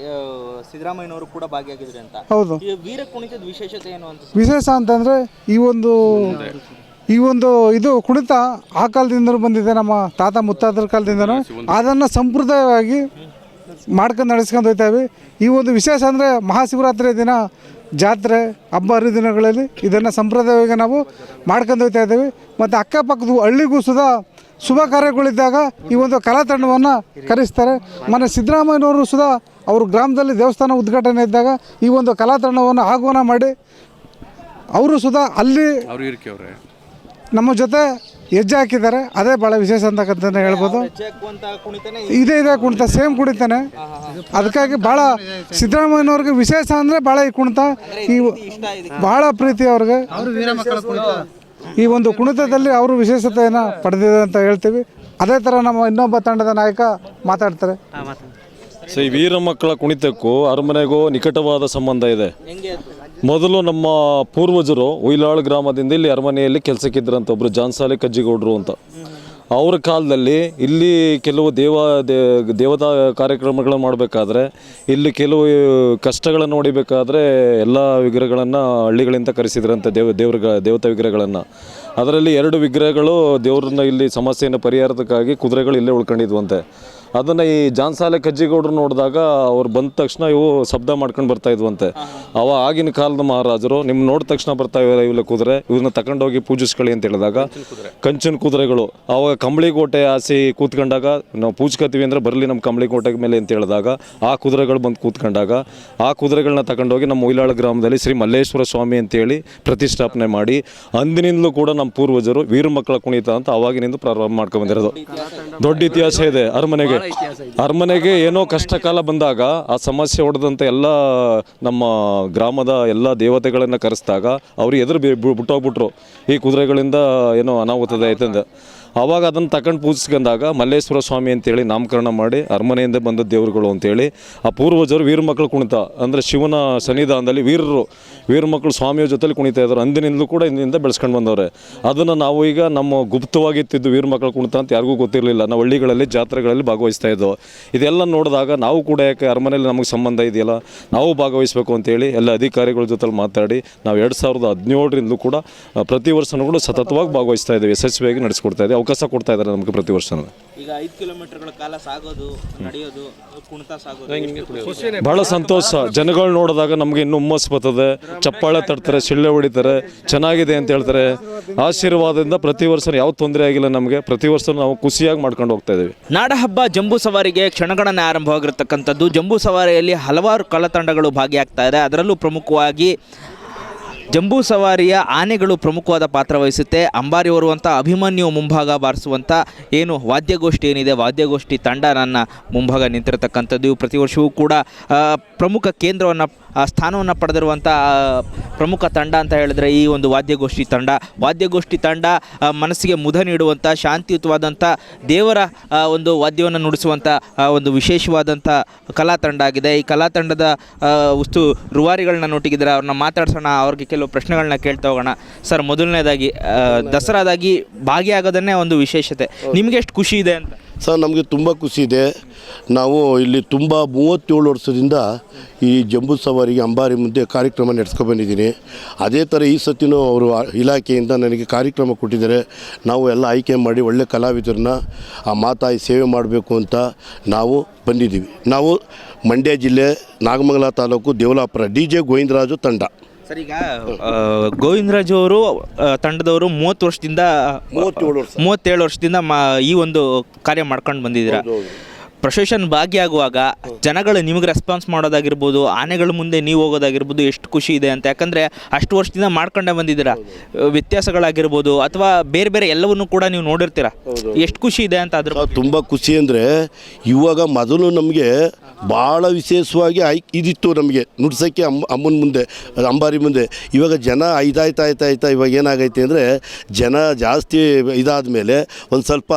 ಸಿದ್ದರಾಮಯ್ಯನವರು ಕೂಡ ಭಾಗಿಯಾಗಿದ್ರಿ ಅಂತ. ಹೌದು. ಈ ವೀರ ಕುಣಿತದ ವಿಶೇಷತೆ ಏನು ಅಂತ ವಿಶೇಷ ಅಂತಂದರೆ ಈ ಒಂದು ಈ ಒಂದು ಇದು ಕುಣಿತ ಆ ಕಾಲದಿಂದಲೂ ಬಂದಿದೆ ನಮ್ಮ ತಾತ ಮುತ್ತಾತರ ಕಾಲದಿಂದನೂ. ಅದನ್ನು ಸಂಪ್ರದಾಯವಾಗಿ ಮಾಡ್ಕೊಂಡು ನಡೆಸ್ಕೊಂಡು ಹೋಗ್ತಾವೆ ಈ ಒಂದು ವಿಶೇಷ ಅಂದರೆ ಮಹಾಶಿವರಾತ್ರಿ ದಿನ ಜಾತ್ರೆ ಹಬ್ಬ ಹರಿದಿನಗಳಲ್ಲಿ ಇದನ್ನು ಸಂಪ್ರದಾಯವಾಗಿ ನಾವು ಮಾಡ್ಕೊಂಡು ಹೋಗ್ತಾ ಇದ್ದೇವೆ. ಮತ್ತು ಅಕ್ಕಪಕ್ಕದ ಹಳ್ಳಿಗೂ ಸುಧಾ ಶುಭ ಕಾರ್ಯಗಳಿದ್ದಾಗ ಈ ಒಂದು ಕಲಾ ತಂಡವನ್ನು ಕರೆಸ್ತಾರೆ. ಮೊನ್ನೆ ಸಿದ್ದರಾಮಯ್ಯನವರು ಸುಧಾ ಅವರು ಗ್ರಾಮದಲ್ಲಿ ದೇವಸ್ಥಾನ ಉದ್ಘಾಟನೆ ಇದ್ದಾಗ ಈ ಒಂದು ಕಲಾ ತಂಡವನ್ನು ಆಹ್ವಾನ ಮಾಡಿ ಅವರು ಸುಧಾ ಅಲ್ಲಿ ನಮ್ಮ ಜೊತೆ ಹೆಜ್ಜೆ ಹಾಕಿದ್ದಾರೆ. ಅದೇ ಭಾಳ ವಿಶೇಷ ಅಂತಕ್ಕಂಥ ಹೇಳ್ಬೋದು. ಇದೇ ಹಾಕುವಂತ ಕುಣಿತನೇ ಇದೇ ಇದೆ ಕುಣಿತ ಸೇಮ್ ಕುಣಿತಾನೆ. ಅದಕ್ಕಾಗಿ ಭಾಳ ಸಿದ್ದರಾಮಯ್ಯನವ್ರಿಗೆ ವಿಶೇಷ ಅಂದರೆ ಭಾಳ ಈ ಕುಣಿತ. ಈ ಭಾಳ ಪ್ರೀತಿ ಅವ್ರಿಗೆ. ಈ ಒಂದು ಕುಣಿತದಲ್ಲಿ ಅವರು ವಿಶೇಷತೆಯನ್ನು ಪಡೆದಿದೆ ಅಂತ ಹೇಳ್ತೀವಿ. ಅದೇ ಥರ ನಮ್ಮ ಇನ್ನೊಬ್ಬ ತಂಡದ ನಾಯಕ ಮಾತಾಡ್ತಾರೆ. ಸೊ ಈ ವೀರ ಮಕ್ಕಳ ಕುಣಿತಕ್ಕೂ ಅರಮನೆಗೂ ನಿಕಟವಾದ ಸಂಬಂಧ ಇದೆ. ಮೊದಲು ನಮ್ಮ ಪೂರ್ವಜರು ಉಯ್ಲಾಳ್ ಗ್ರಾಮದಿಂದ ಇಲ್ಲಿ ಅರಮನೆಯಲ್ಲಿ ಕೆಲಸಕ್ಕಿದ್ರಂತ ಒಬ್ರು ಜಾನ್ಸಾಲಿ ಕಜ್ಜಿಗೌಡರು ಅಂತ. ಅವ್ರ ಕಾಲದಲ್ಲಿ ಇಲ್ಲಿ ಕೆಲವು ದೇವ ದೇವತಾ ಕಾರ್ಯಕ್ರಮಗಳನ್ನು ಮಾಡಬೇಕಾದ್ರೆ, ಇಲ್ಲಿ ಕೆಲವು ಕಷ್ಟಗಳನ್ನು ಹೊಡಿಬೇಕಾದ್ರೆ ಎಲ್ಲ ವಿಗ್ರಹಗಳನ್ನು ಹಳ್ಳಿಗಳಿಂದ ಕರೆಸಿದ್ರಂತೆ ದೇವ, ದೇವ್ರ ದೇವತಾ ವಿಗ್ರಹಗಳನ್ನು. ಅದರಲ್ಲಿ ಎರಡು ವಿಗ್ರಹಗಳು ದೇವ್ರನ್ನ ಇಲ್ಲಿ ಸಮಸ್ಯೆಯನ್ನು ಪರಿಹಾರದಕ್ಕಾಗಿ ಕುದುರೆಗಳು ಇಲ್ಲೇ ಉಳ್ಕೊಂಡಿದ್ವಂತೆ. ಅದನ್ನು ಈ ಜಾನ್ಸಾಲೆ ಕಜ್ಜಿಗೌಡರು ನೋಡಿದಾಗ ಅವ್ರು ಬಂದ ತಕ್ಷಣ ಇವು ಶಬ್ದ ಮಾಡ್ಕೊಂಡು ಬರ್ತಾ ಇದ್ವಂತೆ. ಅವ ಆಗಿನ ಕಾಲದ ಮಹಾರಾಜರು ನಿಮ್ಮ ನೋಡಿದ ತಕ್ಷಣ ಬರ್ತಾ ಇವೆ ಇವ್ಲ ಕುದುರೆ ಇವನ್ನ ತಕೊಂಡೋಗಿ ಪೂಜಿಸ್ಕೊಳ್ಳಿ ಅಂತ ಹೇಳಿದಾಗ ಕಂಚಿನ ಕುದುರೆಗಳು, ಅವಾಗ ಕಂಬಳಿ ಕೋಟೆ ಆಸೆ ಕೂತ್ಕೊಂಡಾಗ ನಾವು ಪೂಜ್ಕತ್ತೀವಿ ಅಂದ್ರೆ ಬರಲಿ ನಮ್ಮ ಕಂಬಳಿ ಕೋಟೆ ಮೇಲೆ ಅಂತ ಹೇಳಿದಾಗ ಆ ಕುದುರೆಗಳು ಬಂದು ಕೂತ್ಕೊಂಡಾಗ ಆ ಕುದುರೆಗಳನ್ನ ತಗೊಂಡೋಗಿ ನಮ್ಮ ಮೊಯ್ಲಾಳ ಗ್ರಾಮದಲ್ಲಿ ಶ್ರೀ ಮಲ್ಲೇಶ್ವರ ಸ್ವಾಮಿ ಅಂತೇಳಿ ಪ್ರತಿಷ್ಠಾಪನೆ ಮಾಡಿ ಅಂದಿನಿಂದಲೂ ಕೂಡ ನಮ್ಮ ಪೂರ್ವಜರು ವೀರ ಮಕ್ಕಳ ಕುಣಿತ ಅಂತ ಅವಾಗಿನಿಂದ ಪ್ರಾರಂಭ ಮಾಡ್ಕೊಂಡು ಬಂದಿರೋದು. ದೊಡ್ಡ ಇತಿಹಾಸ ಇದೆ ಅರಮನೆಗೆ. ಅರಮನೆಗೆ ಏನೋ ಕಷ್ಟಕಾಲ ಬಂದಾಗ, ಆ ಸಮಸ್ಯೆ ಹೊಡೆದಂಥ ಎಲ್ಲ ನಮ್ಮ ಗ್ರಾಮದ ಎಲ್ಲ ದೇವತೆಗಳನ್ನ ಕರೆಸಿದಾಗ, ಅವ್ರು ಎದುರು ಬಿ- ಬಿಟ್ಟೋಗ್ಬಿಟ್ರು. ಈ ಕುದುರೆಗಳಿಂದ ಏನೋ ಅನಾಹುತದ ಆಯ್ತಂದ ಆವಾಗ ಅದನ್ನು ತಕೊಂಡು ಪೂಜಿಸ್ಕೊಂಡಾಗ ಮಲ್ಲೇಶ್ವರ ಸ್ವಾಮಿ ಅಂತೇಳಿ ನಾಮಕರಣ ಮಾಡಿ ಅರಮನೆಯಿಂದ ಬಂದ ದೇವರುಗಳು ಅಂತೇಳಿ ಆ ಪೂರ್ವಜರು ವೀರ ಮಕ್ಕಳು ಕುಣಿತ, ಅಂದರೆ ಶಿವನ ಸನ್ನಿಧಾನದಲ್ಲಿ ವೀರರು, ವೀರ ಮಕ್ಕಳು ಸ್ವಾಮಿಯ ಜೊತೆಲಿ ಕುಣಿತಾ ಇದ್ದಾರೆ. ಅಂದಿನಿಂದಲೂ ಕೂಡ ಇಂದಿನಿಂದ ಬೆಳೆಸ್ಕೊಂಡು ಬಂದವ್ರೆ. ಅದನ್ನು ನಾವು ಈಗ ನಮ್ಮ ಗುಪ್ತವಾಗಿತ್ತಿದ್ದು ವೀರ ಮಕ್ಕಳು ಕುಣಿತ ಅಂತ ಯಾರಿಗೂ ಗೊತ್ತಿರಲಿಲ್ಲ. ನಾವು ಹಳ್ಳಿಗಳಲ್ಲಿ, ಜಾತ್ರೆಗಳಲ್ಲಿ ಭಾಗವಹಿಸ್ತಾ ಇದ್ದೋ ಇದೆಲ್ಲ ನೋಡಿದಾಗ ನಾವು ಕೂಡ ಯಾಕೆ ಅರಮನೆಯಲ್ಲಿ ನಮಗೆ ಸಂಬಂಧ ಇದೆಯಲ್ಲ? ನಾವು ಭಾಗವಹಿಸಬೇಕು ಅಂತೇಳಿ ಎಲ್ಲ ಅಧಿಕಾರಿಗಳ ಜೊತೆಲಿ ಮಾತಾಡಿ ನಾವು ಎರಡು ಸಾವಿರದ ಹದಿನೇಳರಿಂದಲೂ ಕೂಡ, ಪ್ರತಿ ವರ್ಷನೂ ಕೂಡ ಸತತವಾಗಿ ಭಾಗವಹಿಸ್ತಾ ಇದ್ದೀವಿ. ಯಶಸ್ವಿಯಾಗಿ ನಡೆಸ್ಕೊಡ್ತಾ ಇದ್ದೀವಿ. ಅವಕಾಶ ಕೊಡ್ತಾ ಇದ್ದಾರೆ ನಮಗೆ ಪ್ರತಿ ವರ್ಷ ಈಗ ಐದು ಕಿಲೋಮೀಟರ್ಗಳ ಕಾಲ ಸಾಗೋದು ನಡೆಯೋದು ಕುಣಿತ ಸಾಗೋದು. ಬಹಳ ಸಂತೋಷ. ಜನಗಳು ನೋಡಿದಾಗ ನಮಗೆ ಇನ್ನು ಹುಮ್ಮಸ್ ಬರ್ತದೆ. ಚಪ್ಪಾಳೆ ತಡ್ತಾರೆ ಶಿಳ್ಳೆ ಹೊಡಿತಾರೆ ಚೆನ್ನಾಗಿದೆ ಅಂತ ಹೇಳ್ತಾರೆ. ಆಶೀರ್ವಾದದಿಂದ ಪ್ರತಿ ವರ್ಷ ಯಾವ ತೊಂದರೆ ಆಗಿಲ್ಲ ನಮಗೆ. ಪ್ರತಿ ವರ್ಷ ನಾವು ಖುಷಿಯಾಗಿ ಮಾಡ್ಕೊಂಡು ಹೋಗ್ತಾ ಇದ್ದೀವಿ. ನಾಡಹಬ್ಬ ಜಂಬೂ ಸವಾರಿಗೆ ಕ್ಷಣಗಣನೆ ಆರಂಭವಾಗಿರ್ತಕ್ಕಂಥದ್ದು. ಜಂಬೂ ಸವಾರಿಯಲ್ಲಿ ಹಲವಾರು ಕಲಾತಂಡಗಳು ಭಾಗಿಯಾಗ್ತಾ ಇದೆ. ಅದರಲ್ಲೂ ಪ್ರಮುಖವಾಗಿ ಜಂಬೂ ಸವಾರಿಯ ಆನೆಗಳು ಪ್ರಮುಖವಾದ ಪಾತ್ರ ವಹಿಸುತ್ತೆ. ಅಂಬಾರಿ ಹೊರುವಂಥ ಅಭಿಮನ್ಯು ಮುಂಭಾಗ ಬಾರಿಸುವಂಥ ಏನು ವಾದ್ಯಗೋಷ್ಠಿ ಏನಿದೆ? ವಾದ್ಯಗೋಷ್ಠಿ ತಂಡ ನನ್ನ ಮುಂಭಾಗ ನಿಂತಿರತಕ್ಕಂಥದ್ದು. ಪ್ರತಿ ವರ್ಷವೂ ಕೂಡ ಪ್ರಮುಖ ಕೇಂದ್ರವನ್ನು ಸ್ಥಾನವನ್ನು ಪಡೆದಿರುವಂಥ ಪ್ರಮುಖ ತಂಡ ಅಂತ ಹೇಳಿದ್ರೆ ಈ ಒಂದು ವಾದ್ಯಗೋಷ್ಠಿ ತಂಡ. ವಾದ್ಯಗೋಷ್ಠಿ ತಂಡ ಮನಸ್ಸಿಗೆ ಮುದ ನೀಡುವಂಥ ಶಾಂತಿಯುತವಾದಂಥ ದೇವರ ಒಂದು ವಾದ್ಯವನ್ನು ನುಡಿಸುವಂಥ ಒಂದು ವಿಶೇಷವಾದಂಥ ಕಲಾ ತಂಡ ಆಗಿದೆ. ಈ ಕಲಾ ತಂಡದ ವಸ್ತು ಉಸ್ತು ರೂವಾರಿಗಳನ್ನ ನೊಟ್ಟಿಗಿದ್ದಾರೆ ಅವ್ರನ್ನ ಮಾತಾಡ್ಸೋಣ ಅವ್ರಿಗೆ ಕೆಲವು ಪ್ರಶ್ನೆಗಳನ್ನ ಕೇಳ್ತಾ ಹೋಗೋಣ. ಸರ್ ಮೊದಲನೇದಾಗಿ ದಸರಾದಾಗಿ ಭಾಗಿಯಾಗೋದನ್ನೇ ಒಂದು ವಿಶೇಷತೆ. ನಿಮಗೆ ಎಷ್ಟು ಖುಷಿ ಇದೆ ಅಂತ? ಸರ್ ನಮಗೆ ತುಂಬ ಖುಷಿ ಇದೆ. ನಾವು ಇಲ್ಲಿ ತುಂಬ ಮೂವತ್ತೇಳು ವರ್ಷದಿಂದ ಈ ಜಂಬೂ ಸವಾರಿಗೆ ಅಂಬಾರಿ ಮುಂದೆ ಕಾರ್ಯಕ್ರಮ ನಡೆಸ್ಕೊ ಬಂದಿದ್ದೀನಿ. ಅದೇ ಥರ ಈ ಸತಿನೂ ಅವರು ಇಲಾಖೆಯಿಂದ ನನಗೆ ಕಾರ್ಯಕ್ರಮ ಕೊಟ್ಟಿದ್ದಾರೆ. ನಾವು ಎಲ್ಲ ಆಯ್ಕೆ ಮಾಡಿ ಒಳ್ಳೆ ಕಲಾವಿದರನ್ನ, ಆ ಮಾತಾಯಿ ಸೇವೆ ಮಾಡಬೇಕು ಅಂತ ನಾವು ಬಂದಿದ್ದೀವಿ. ನಾವು ಮಂಡ್ಯ ಜಿಲ್ಲೆ ನಾಗಮಂಗಲ ತಾಲೂಕು ದೇವಲಾಪುರ, ಡಿ ಜೆ ಗೋವಿಂದರಾಜು ತಂಡ. ಸರ್ ಈಗ ಗೋವಿಂದರಾಜ್ ಅವರು ತಂಡದವರು ಮೂವತ್ತು ವರ್ಷದಿಂದ ಮೂವತ್ತೇಳು ವರ್ಷ. ಮೂವತ್ತೇಳು ವರ್ಷದಿಂದ ಮಾ ಈ ಒಂದು ಕಾರ್ಯ ಮಾಡ್ಕೊಂಡು ಬಂದಿದ್ದೀರಾ? ಪ್ರೊಸೆಷನ್ ಭಾಗಿಯಾಗುವಾಗ ಜನಗಳು ನಿಮಗೆ ರೆಸ್ಪಾನ್ಸ್ ಮಾಡೋದಾಗಿರ್ಬೋದು ಆನೆಗಳ ಮುಂದೆ ನೀವು ಹೋಗೋದಾಗಿರ್ಬೋದು ಎಷ್ಟು ಖುಷಿ ಇದೆ ಅಂತ. ಯಾಕಂದರೆ ಅಷ್ಟು ವರ್ಷದಿಂದ ಮಾಡ್ಕೊಂಡೇ ಬಂದಿದ್ದೀರಾ? ವ್ಯತ್ಯಾಸಗಳಾಗಿರ್ಬೋದು ಅಥವಾ ಬೇರೆ ಬೇರೆ ಎಲ್ಲವನ್ನೂ ಕೂಡ ನೀವು ನೋಡಿರ್ತೀರಾ? ಎಷ್ಟು ಖುಷಿ ಇದೆ ಅಂತ ಅದ್ರ ತುಂಬ ಖುಷಿ ಅಂದರೆ ಇವಾಗ ಮೊದಲು ನಮಗೆ ಭಾಳ ವಿಶೇಷವಾಗಿ ಆಯ್ ಇದಿತ್ತು ನಮಗೆ. ನುಡ್ಸೋಕ್ಕೆ ಅಮ್ಮ ಅಮ್ಮನ ಮುಂದೆ ಅಂಬಾರಿ ಮುಂದೆ. ಇವಾಗ ಜನ ಇದಾಯ್ತಾ ಆಯ್ತಾ ಆಯ್ತಾ ಇವಾಗ ಏನಾಗೈತೆ ಅಂದರೆ ಜನ ಜಾಸ್ತಿ ಇದಾದ ಮೇಲೆ ಒಂದು ಸ್ವಲ್ಪ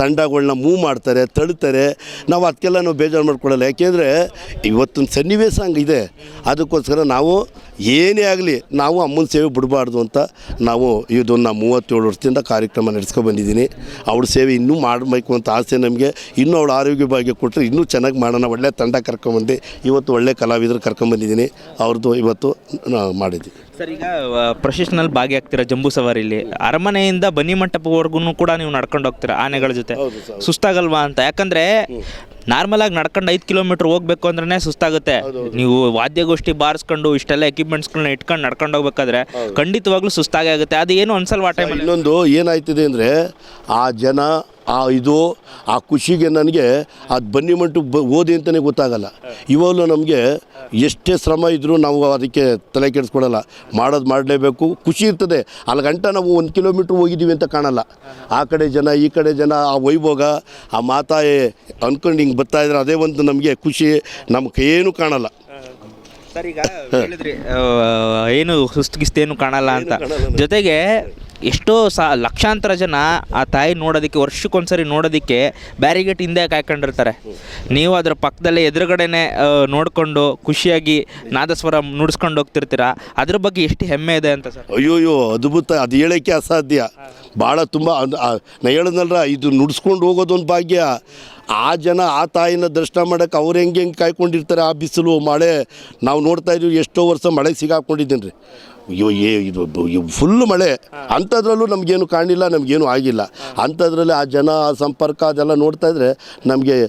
ತಂಡಗಳನ್ನ ಮೂವ್ ಮಾಡ್ತಾರೆ ತಳ್ತಾರೆ. ನಾವು ಅದಕ್ಕೆಲ್ಲ ನಾವು ಬೇಜಾರು ಮಾಡ್ಕೊಳ್ಳಲ್ಲ. ಯಾಕೆಂದರೆ ಇವತ್ತಿನ ಸನ್ನಿವೇಶ ಹಂಗಿದೆ. ಅದಕ್ಕೋಸ್ಕರ ನಾವು ಏನೇ ಆಗಲಿ ನಾವು ಅಮ್ಮನ ಸೇವೆ ಬಿಡಬಾರ್ದು ಅಂತ ನಾವು ಇದನ್ನು ಮೂವತ್ತೇಳು ವರ್ಷದಿಂದ ಕಾರ್ಯಕ್ರಮ ನಡೆಸ್ಕೊಂಡು ಬಂದಿದ್ದೀನಿ. ಅವಳ ಸೇವೆ ಇನ್ನೂ ಮಾಡಬೇಕು ಅಂತ ಆಸೆ ನಮಗೆ. ಇನ್ನೂ ಅವಳ ಆರೋಗ್ಯ ಭಾಗ್ಯ ಕೊಟ್ಟರೆ ಇನ್ನೂ ಚೆನ್ನಾಗಿ ಮಾಡೋಣ. ಒಳ್ಳೆ ತಂಡ ಕರ್ಕೊಂಬಂದು ಇವತ್ತು ಒಳ್ಳೆ ಕಲಾವಿದರು ಕರ್ಕೊಂಬಂದಿದ್ದೀನಿ ಅವ್ರದ್ದು ಇವತ್ತು ಮಾಡಿದ್ವಿ ಸರ್ ಈಗ ಪ್ರೊಫೆಷನಲ್ ಭಾಗಿಯಾಗ್ತೀರಾ ಜಂಬೂ ಸವಾರಿಲಿ? ಅರಮನೆಯಿಂದ ಬನ್ನಿ ಮಂಟಪವರೆಗೂ ಕೂಡ ನೀವು ನಡ್ಕೊಂಡು ಹೋಗ್ತೀರಾ ಆನೆಗಳ ಜೊತೆ? ಸುಸ್ತಾಗಲ್ವಾ ಅಂತ? ಯಾಕಂದ್ರೆ ನಾರ್ಮಲ್ ಆಗಿ ನಡ್ಕೊಂಡು ಐದು ಕಿಲೋಮೀಟರ್ ಹೋಗ್ಬೇಕು ಅಂದ್ರೆ ಸುಸ್ತಾಗುತ್ತೆ. ನೀವು ವಾದ್ಯಗೋಷ್ಠಿ ಬಾರಿಸ್ಕೊಂಡು ಇಷ್ಟೆಲ್ಲ ಎಕ್ವಿಪ್ಮೆಂಟ್ಸ್ಗಳನ್ನ ಇಟ್ಕೊಂಡು ನಡ್ಕೊಂಡು ಹೋಗ್ಬೇಕಾದ್ರೆ ಖಂಡಿತವಾಗ್ಲೂ ಸುಸ್ತಾಗೇ ಆಗುತ್ತೆ. ಅದು ಏನು ಅನ್ಸಲ್ವಾ ಟೈಮಲ್ಲಿ ಇನ್ನೊಂದು ಏನಾಯ್ತಿದೆ ಅಂದರೆ ಆ ಜನ ಆ ಇದು ಆ ಖುಷಿಗೆ ನನಗೆ ಅದು ಬನ್ನಿ ಮಂಟು ಬ ಓದಿ ಅಂತಲೇ ಗೊತ್ತಾಗಲ್ಲ. ಇವಾಗಲೂ ನಮಗೆ ಎಷ್ಟೇ ಶ್ರಮ ಇದ್ದರೂ ನಾವು ಅದಕ್ಕೆ ತಲೆ ಕೆಡಿಸ್ಕೊಡಲ್ಲ ಮಾಡೋದು ಮಾಡಲೇಬೇಕು ಖುಷಿ ಇರ್ತದೆ. ಅಲ್ಲಿ ಗಂಟ ನಾವು ಒಂದು ಕಿಲೋಮೀಟ್ರ್ ಹೋಗಿದ್ದೀವಿ ಅಂತ ಕಾಣಲ್ಲ. ಆ ಕಡೆ ಜನ ಈ ಕಡೆ ಜನ ಆ ವೈಭೋಗ ಆ ಮಾತಾಯಿ ಅನ್ಕೊಂಡು ಹಿಂಗೆ ಬರ್ತಾ ಇದ್ರೆ ಅದೇ ಒಂದು ನಮಗೆ ಖುಷಿ ನಮ್ಗೆ ಏನು ಕಾಣಲ್ಲ. ಸರ್ ಈಗ ಹೇಳಿದ್ರಿ ಆ, ಏನು ಸುಸ್ತು ಏನು ಕಾಣಲ್ಲ ಅಂತ. ಜೊತೆಗೆ ಎಷ್ಟೋ ಸಾ ಲಕ್ಷಾಂತರ ಜನ ಆ ತಾಯಿ ನೋಡೋದಕ್ಕೆ, ವರ್ಷಕ್ಕೊಂದ್ಸರಿ ನೋಡೋದಕ್ಕೆ ಬ್ಯಾರಿಗೇಟ್ ಹಿಂದೆ ಕಾಯ್ಕೊಂಡಿರ್ತಾರೆ. ನೀವು ಅದರ ಪಕ್ಕದಲ್ಲೇ ಎದುರುಗಡೆನೆ ನೋಡಿಕೊಂಡು ಖುಷಿಯಾಗಿ ನಾದಸ್ವರ ನುಡಿಸ್ಕೊಂಡು ಹೋಗ್ತಿರ್ತೀರಾ? ಅದ್ರ ಬಗ್ಗೆ ಎಷ್ಟು ಹೆಮ್ಮೆ ಇದೆ ಅಂತ ಸರ್? ಅಯ್ಯೋಯ್ಯೋ, ಅದ್ಭುತ. ಅದು ಹೇಳೋಕ್ಕೆ ಅಸಾಧ್ಯ. ಭಾಳ ತುಂಬ ನಾ ಹೇಳಿದ್ನಲ್ರ ಇದು ನುಡಿಸ್ಕೊಂಡು ಹೋಗೋದೊಂದು ಭಾಗ್ಯ. ಆ ಜನ, ಆ ತಾಯಿನ ದರ್ಶನ ಮಾಡೋಕೆ ಅವ್ರು ಹೆಂಗೆ ಹೆಂಗೆ ಕಾಯ್ಕೊಂಡಿರ್ತಾರೆ? ಆ ಬಿಸಿಲು, ಮಳೆ. ನಾವು ನೋಡ್ತಾ ಇದ್ದೀವಿ, ಎಷ್ಟೋ ವರ್ಷ ಮಳೆ ಸಿಗಾಕೊಂಡಿದ್ದೀನಿ ರೀ ಏ ಇದು ಫುಲ್ ಮಳೆ. ಅಂಥದ್ರಲ್ಲೂ ನಮಗೇನು ಕಾಣಿಲ್ಲ ನಮಗೇನು ಆಗಿಲ್ಲ. ಅಂಥದ್ರಲ್ಲಿ ಆ ಜನ ಆ ಸಂಪರ್ಕ ಅದೆಲ್ಲ ನೋಡ್ತಾ ಇದ್ರೆ ನಮಗೆ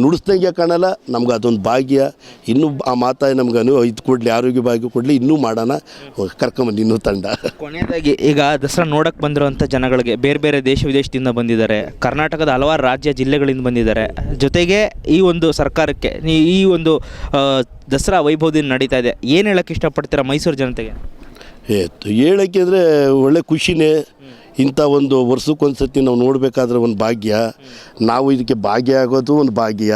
ನುಡಿಸ್ದಂಗೆ ಕಾಣಲ್ಲ ನಮ್ಗೆ ಅದೊಂದು ಭಾಗ್ಯ. ಇನ್ನೂ ಆ ಮಾತಾಯಿ ನಮ್ಗೆ ಅನು ಇದು ಕೊಡಲಿ ಆರೋಗ್ಯ ಭಾಗ್ಯ ಕೊಡಲಿ ಇನ್ನೂ ಮಾಡೋಣ. ಕರ್ಕೊಂಬಂದು ಇನ್ನೂ ತಂಡ. ಕೊನೆಯದಾಗಿ ಈಗ ದಸರಾ ನೋಡಕ್ಕೆ ಬಂದಿರುವಂಥ ಜನಗಳಿಗೆ ಬೇರೆ ಬೇರೆ ದೇಶ ವಿದೇಶದಿಂದ ಬಂದಿದ್ದಾರೆ. ಕರ್ನಾಟಕದ ಹಲವಾರು ರಾಜ್ಯ ಜಿಲ್ಲೆಗಳಿಂದ ಬಂದಿದ್ದಾರೆ. ಜೊತೆಗೆ ಈ ಒಂದು ಸರ್ಕಾರಕ್ಕೆ ನೀ- ಈ ಒಂದು ದಸರಾ ವೈಭವದಿಂದ ನಡೀತಾ ಇದೆ. ಏನು ಹೇಳಕ್ಕೆ ಇಷ್ಟಪಡ್ತೀರಾ ಮೈಸೂರು ಜನತೆಗೆ? ಏತು ಹೇಳಕ್ಕೆ ಅಂದರೆ ಒಳ್ಳೆ ಖುಷಿನೇ. ಇಂಥ ಒಂದು ವರ್ಷಕ್ಕೊಂದು ಸತಿ ನಾವು ನೋಡಬೇಕಾದ್ರೆ ಒಂದು ಭಾಗ್ಯ. ನಾವು ಇದಕ್ಕೆ ಭಾಗ್ಯ ಆಗೋದು ಒಂದು ಭಾಗ್ಯ.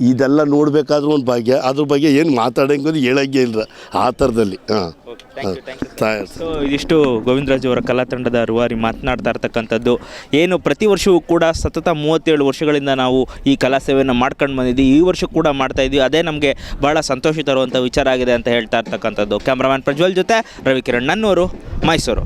ಇದೆಲ್ಲ ನೋಡಬೇಕಾದ್ರೂ ಒಂದು ಭಾಗ್ಯ. ಅದ್ರ ಬಗ್ಗೆ ಏನು ಮಾತಾಡೋಂಗೋದು ಹೇಳಂಗೆ ಇಲ್ಲ ಆ ಥರದಲ್ಲಿ. ಹಾಂ. ಸೊ ಇದಿಷ್ಟು ಗೋವಿಂದರಾಜು ಅವರ ಕಲಾತಂಡದ ರೂವಾರಿ ಮಾತನಾಡ್ತಾ ಇರ್ತಕ್ಕಂಥದ್ದು. ಏನು ಪ್ರತಿ ವರ್ಷವೂ ಕೂಡ ಸತತ ಮೂವತ್ತೇಳು ವರ್ಷಗಳಿಂದ ನಾವು ಈ ಕಲಾ ಸೇವೆಯನ್ನು ಮಾಡ್ಕೊಂಡು ಬಂದಿದ್ದೀವಿ. ಈ ವರ್ಷ ಕೂಡ ಮಾಡ್ತಾ ಇದ್ದೀವಿ. ಅದೇ ನಮಗೆ ಭಾಳ ಸಂತೋಷ ತರುವಂಥ ವಿಚಾರ ಆಗಿದೆ ಅಂತ ಹೇಳ್ತಾ ಇರ್ತಕ್ಕಂಥದ್ದು. ಕ್ಯಾಮ್ರಾಮನ್ ಪ್ರಜ್ವಲ್ ಜೊತೆ ರವಿಕಿರಣ್ ನನ್ನೂರು ಮೈಸೂರು.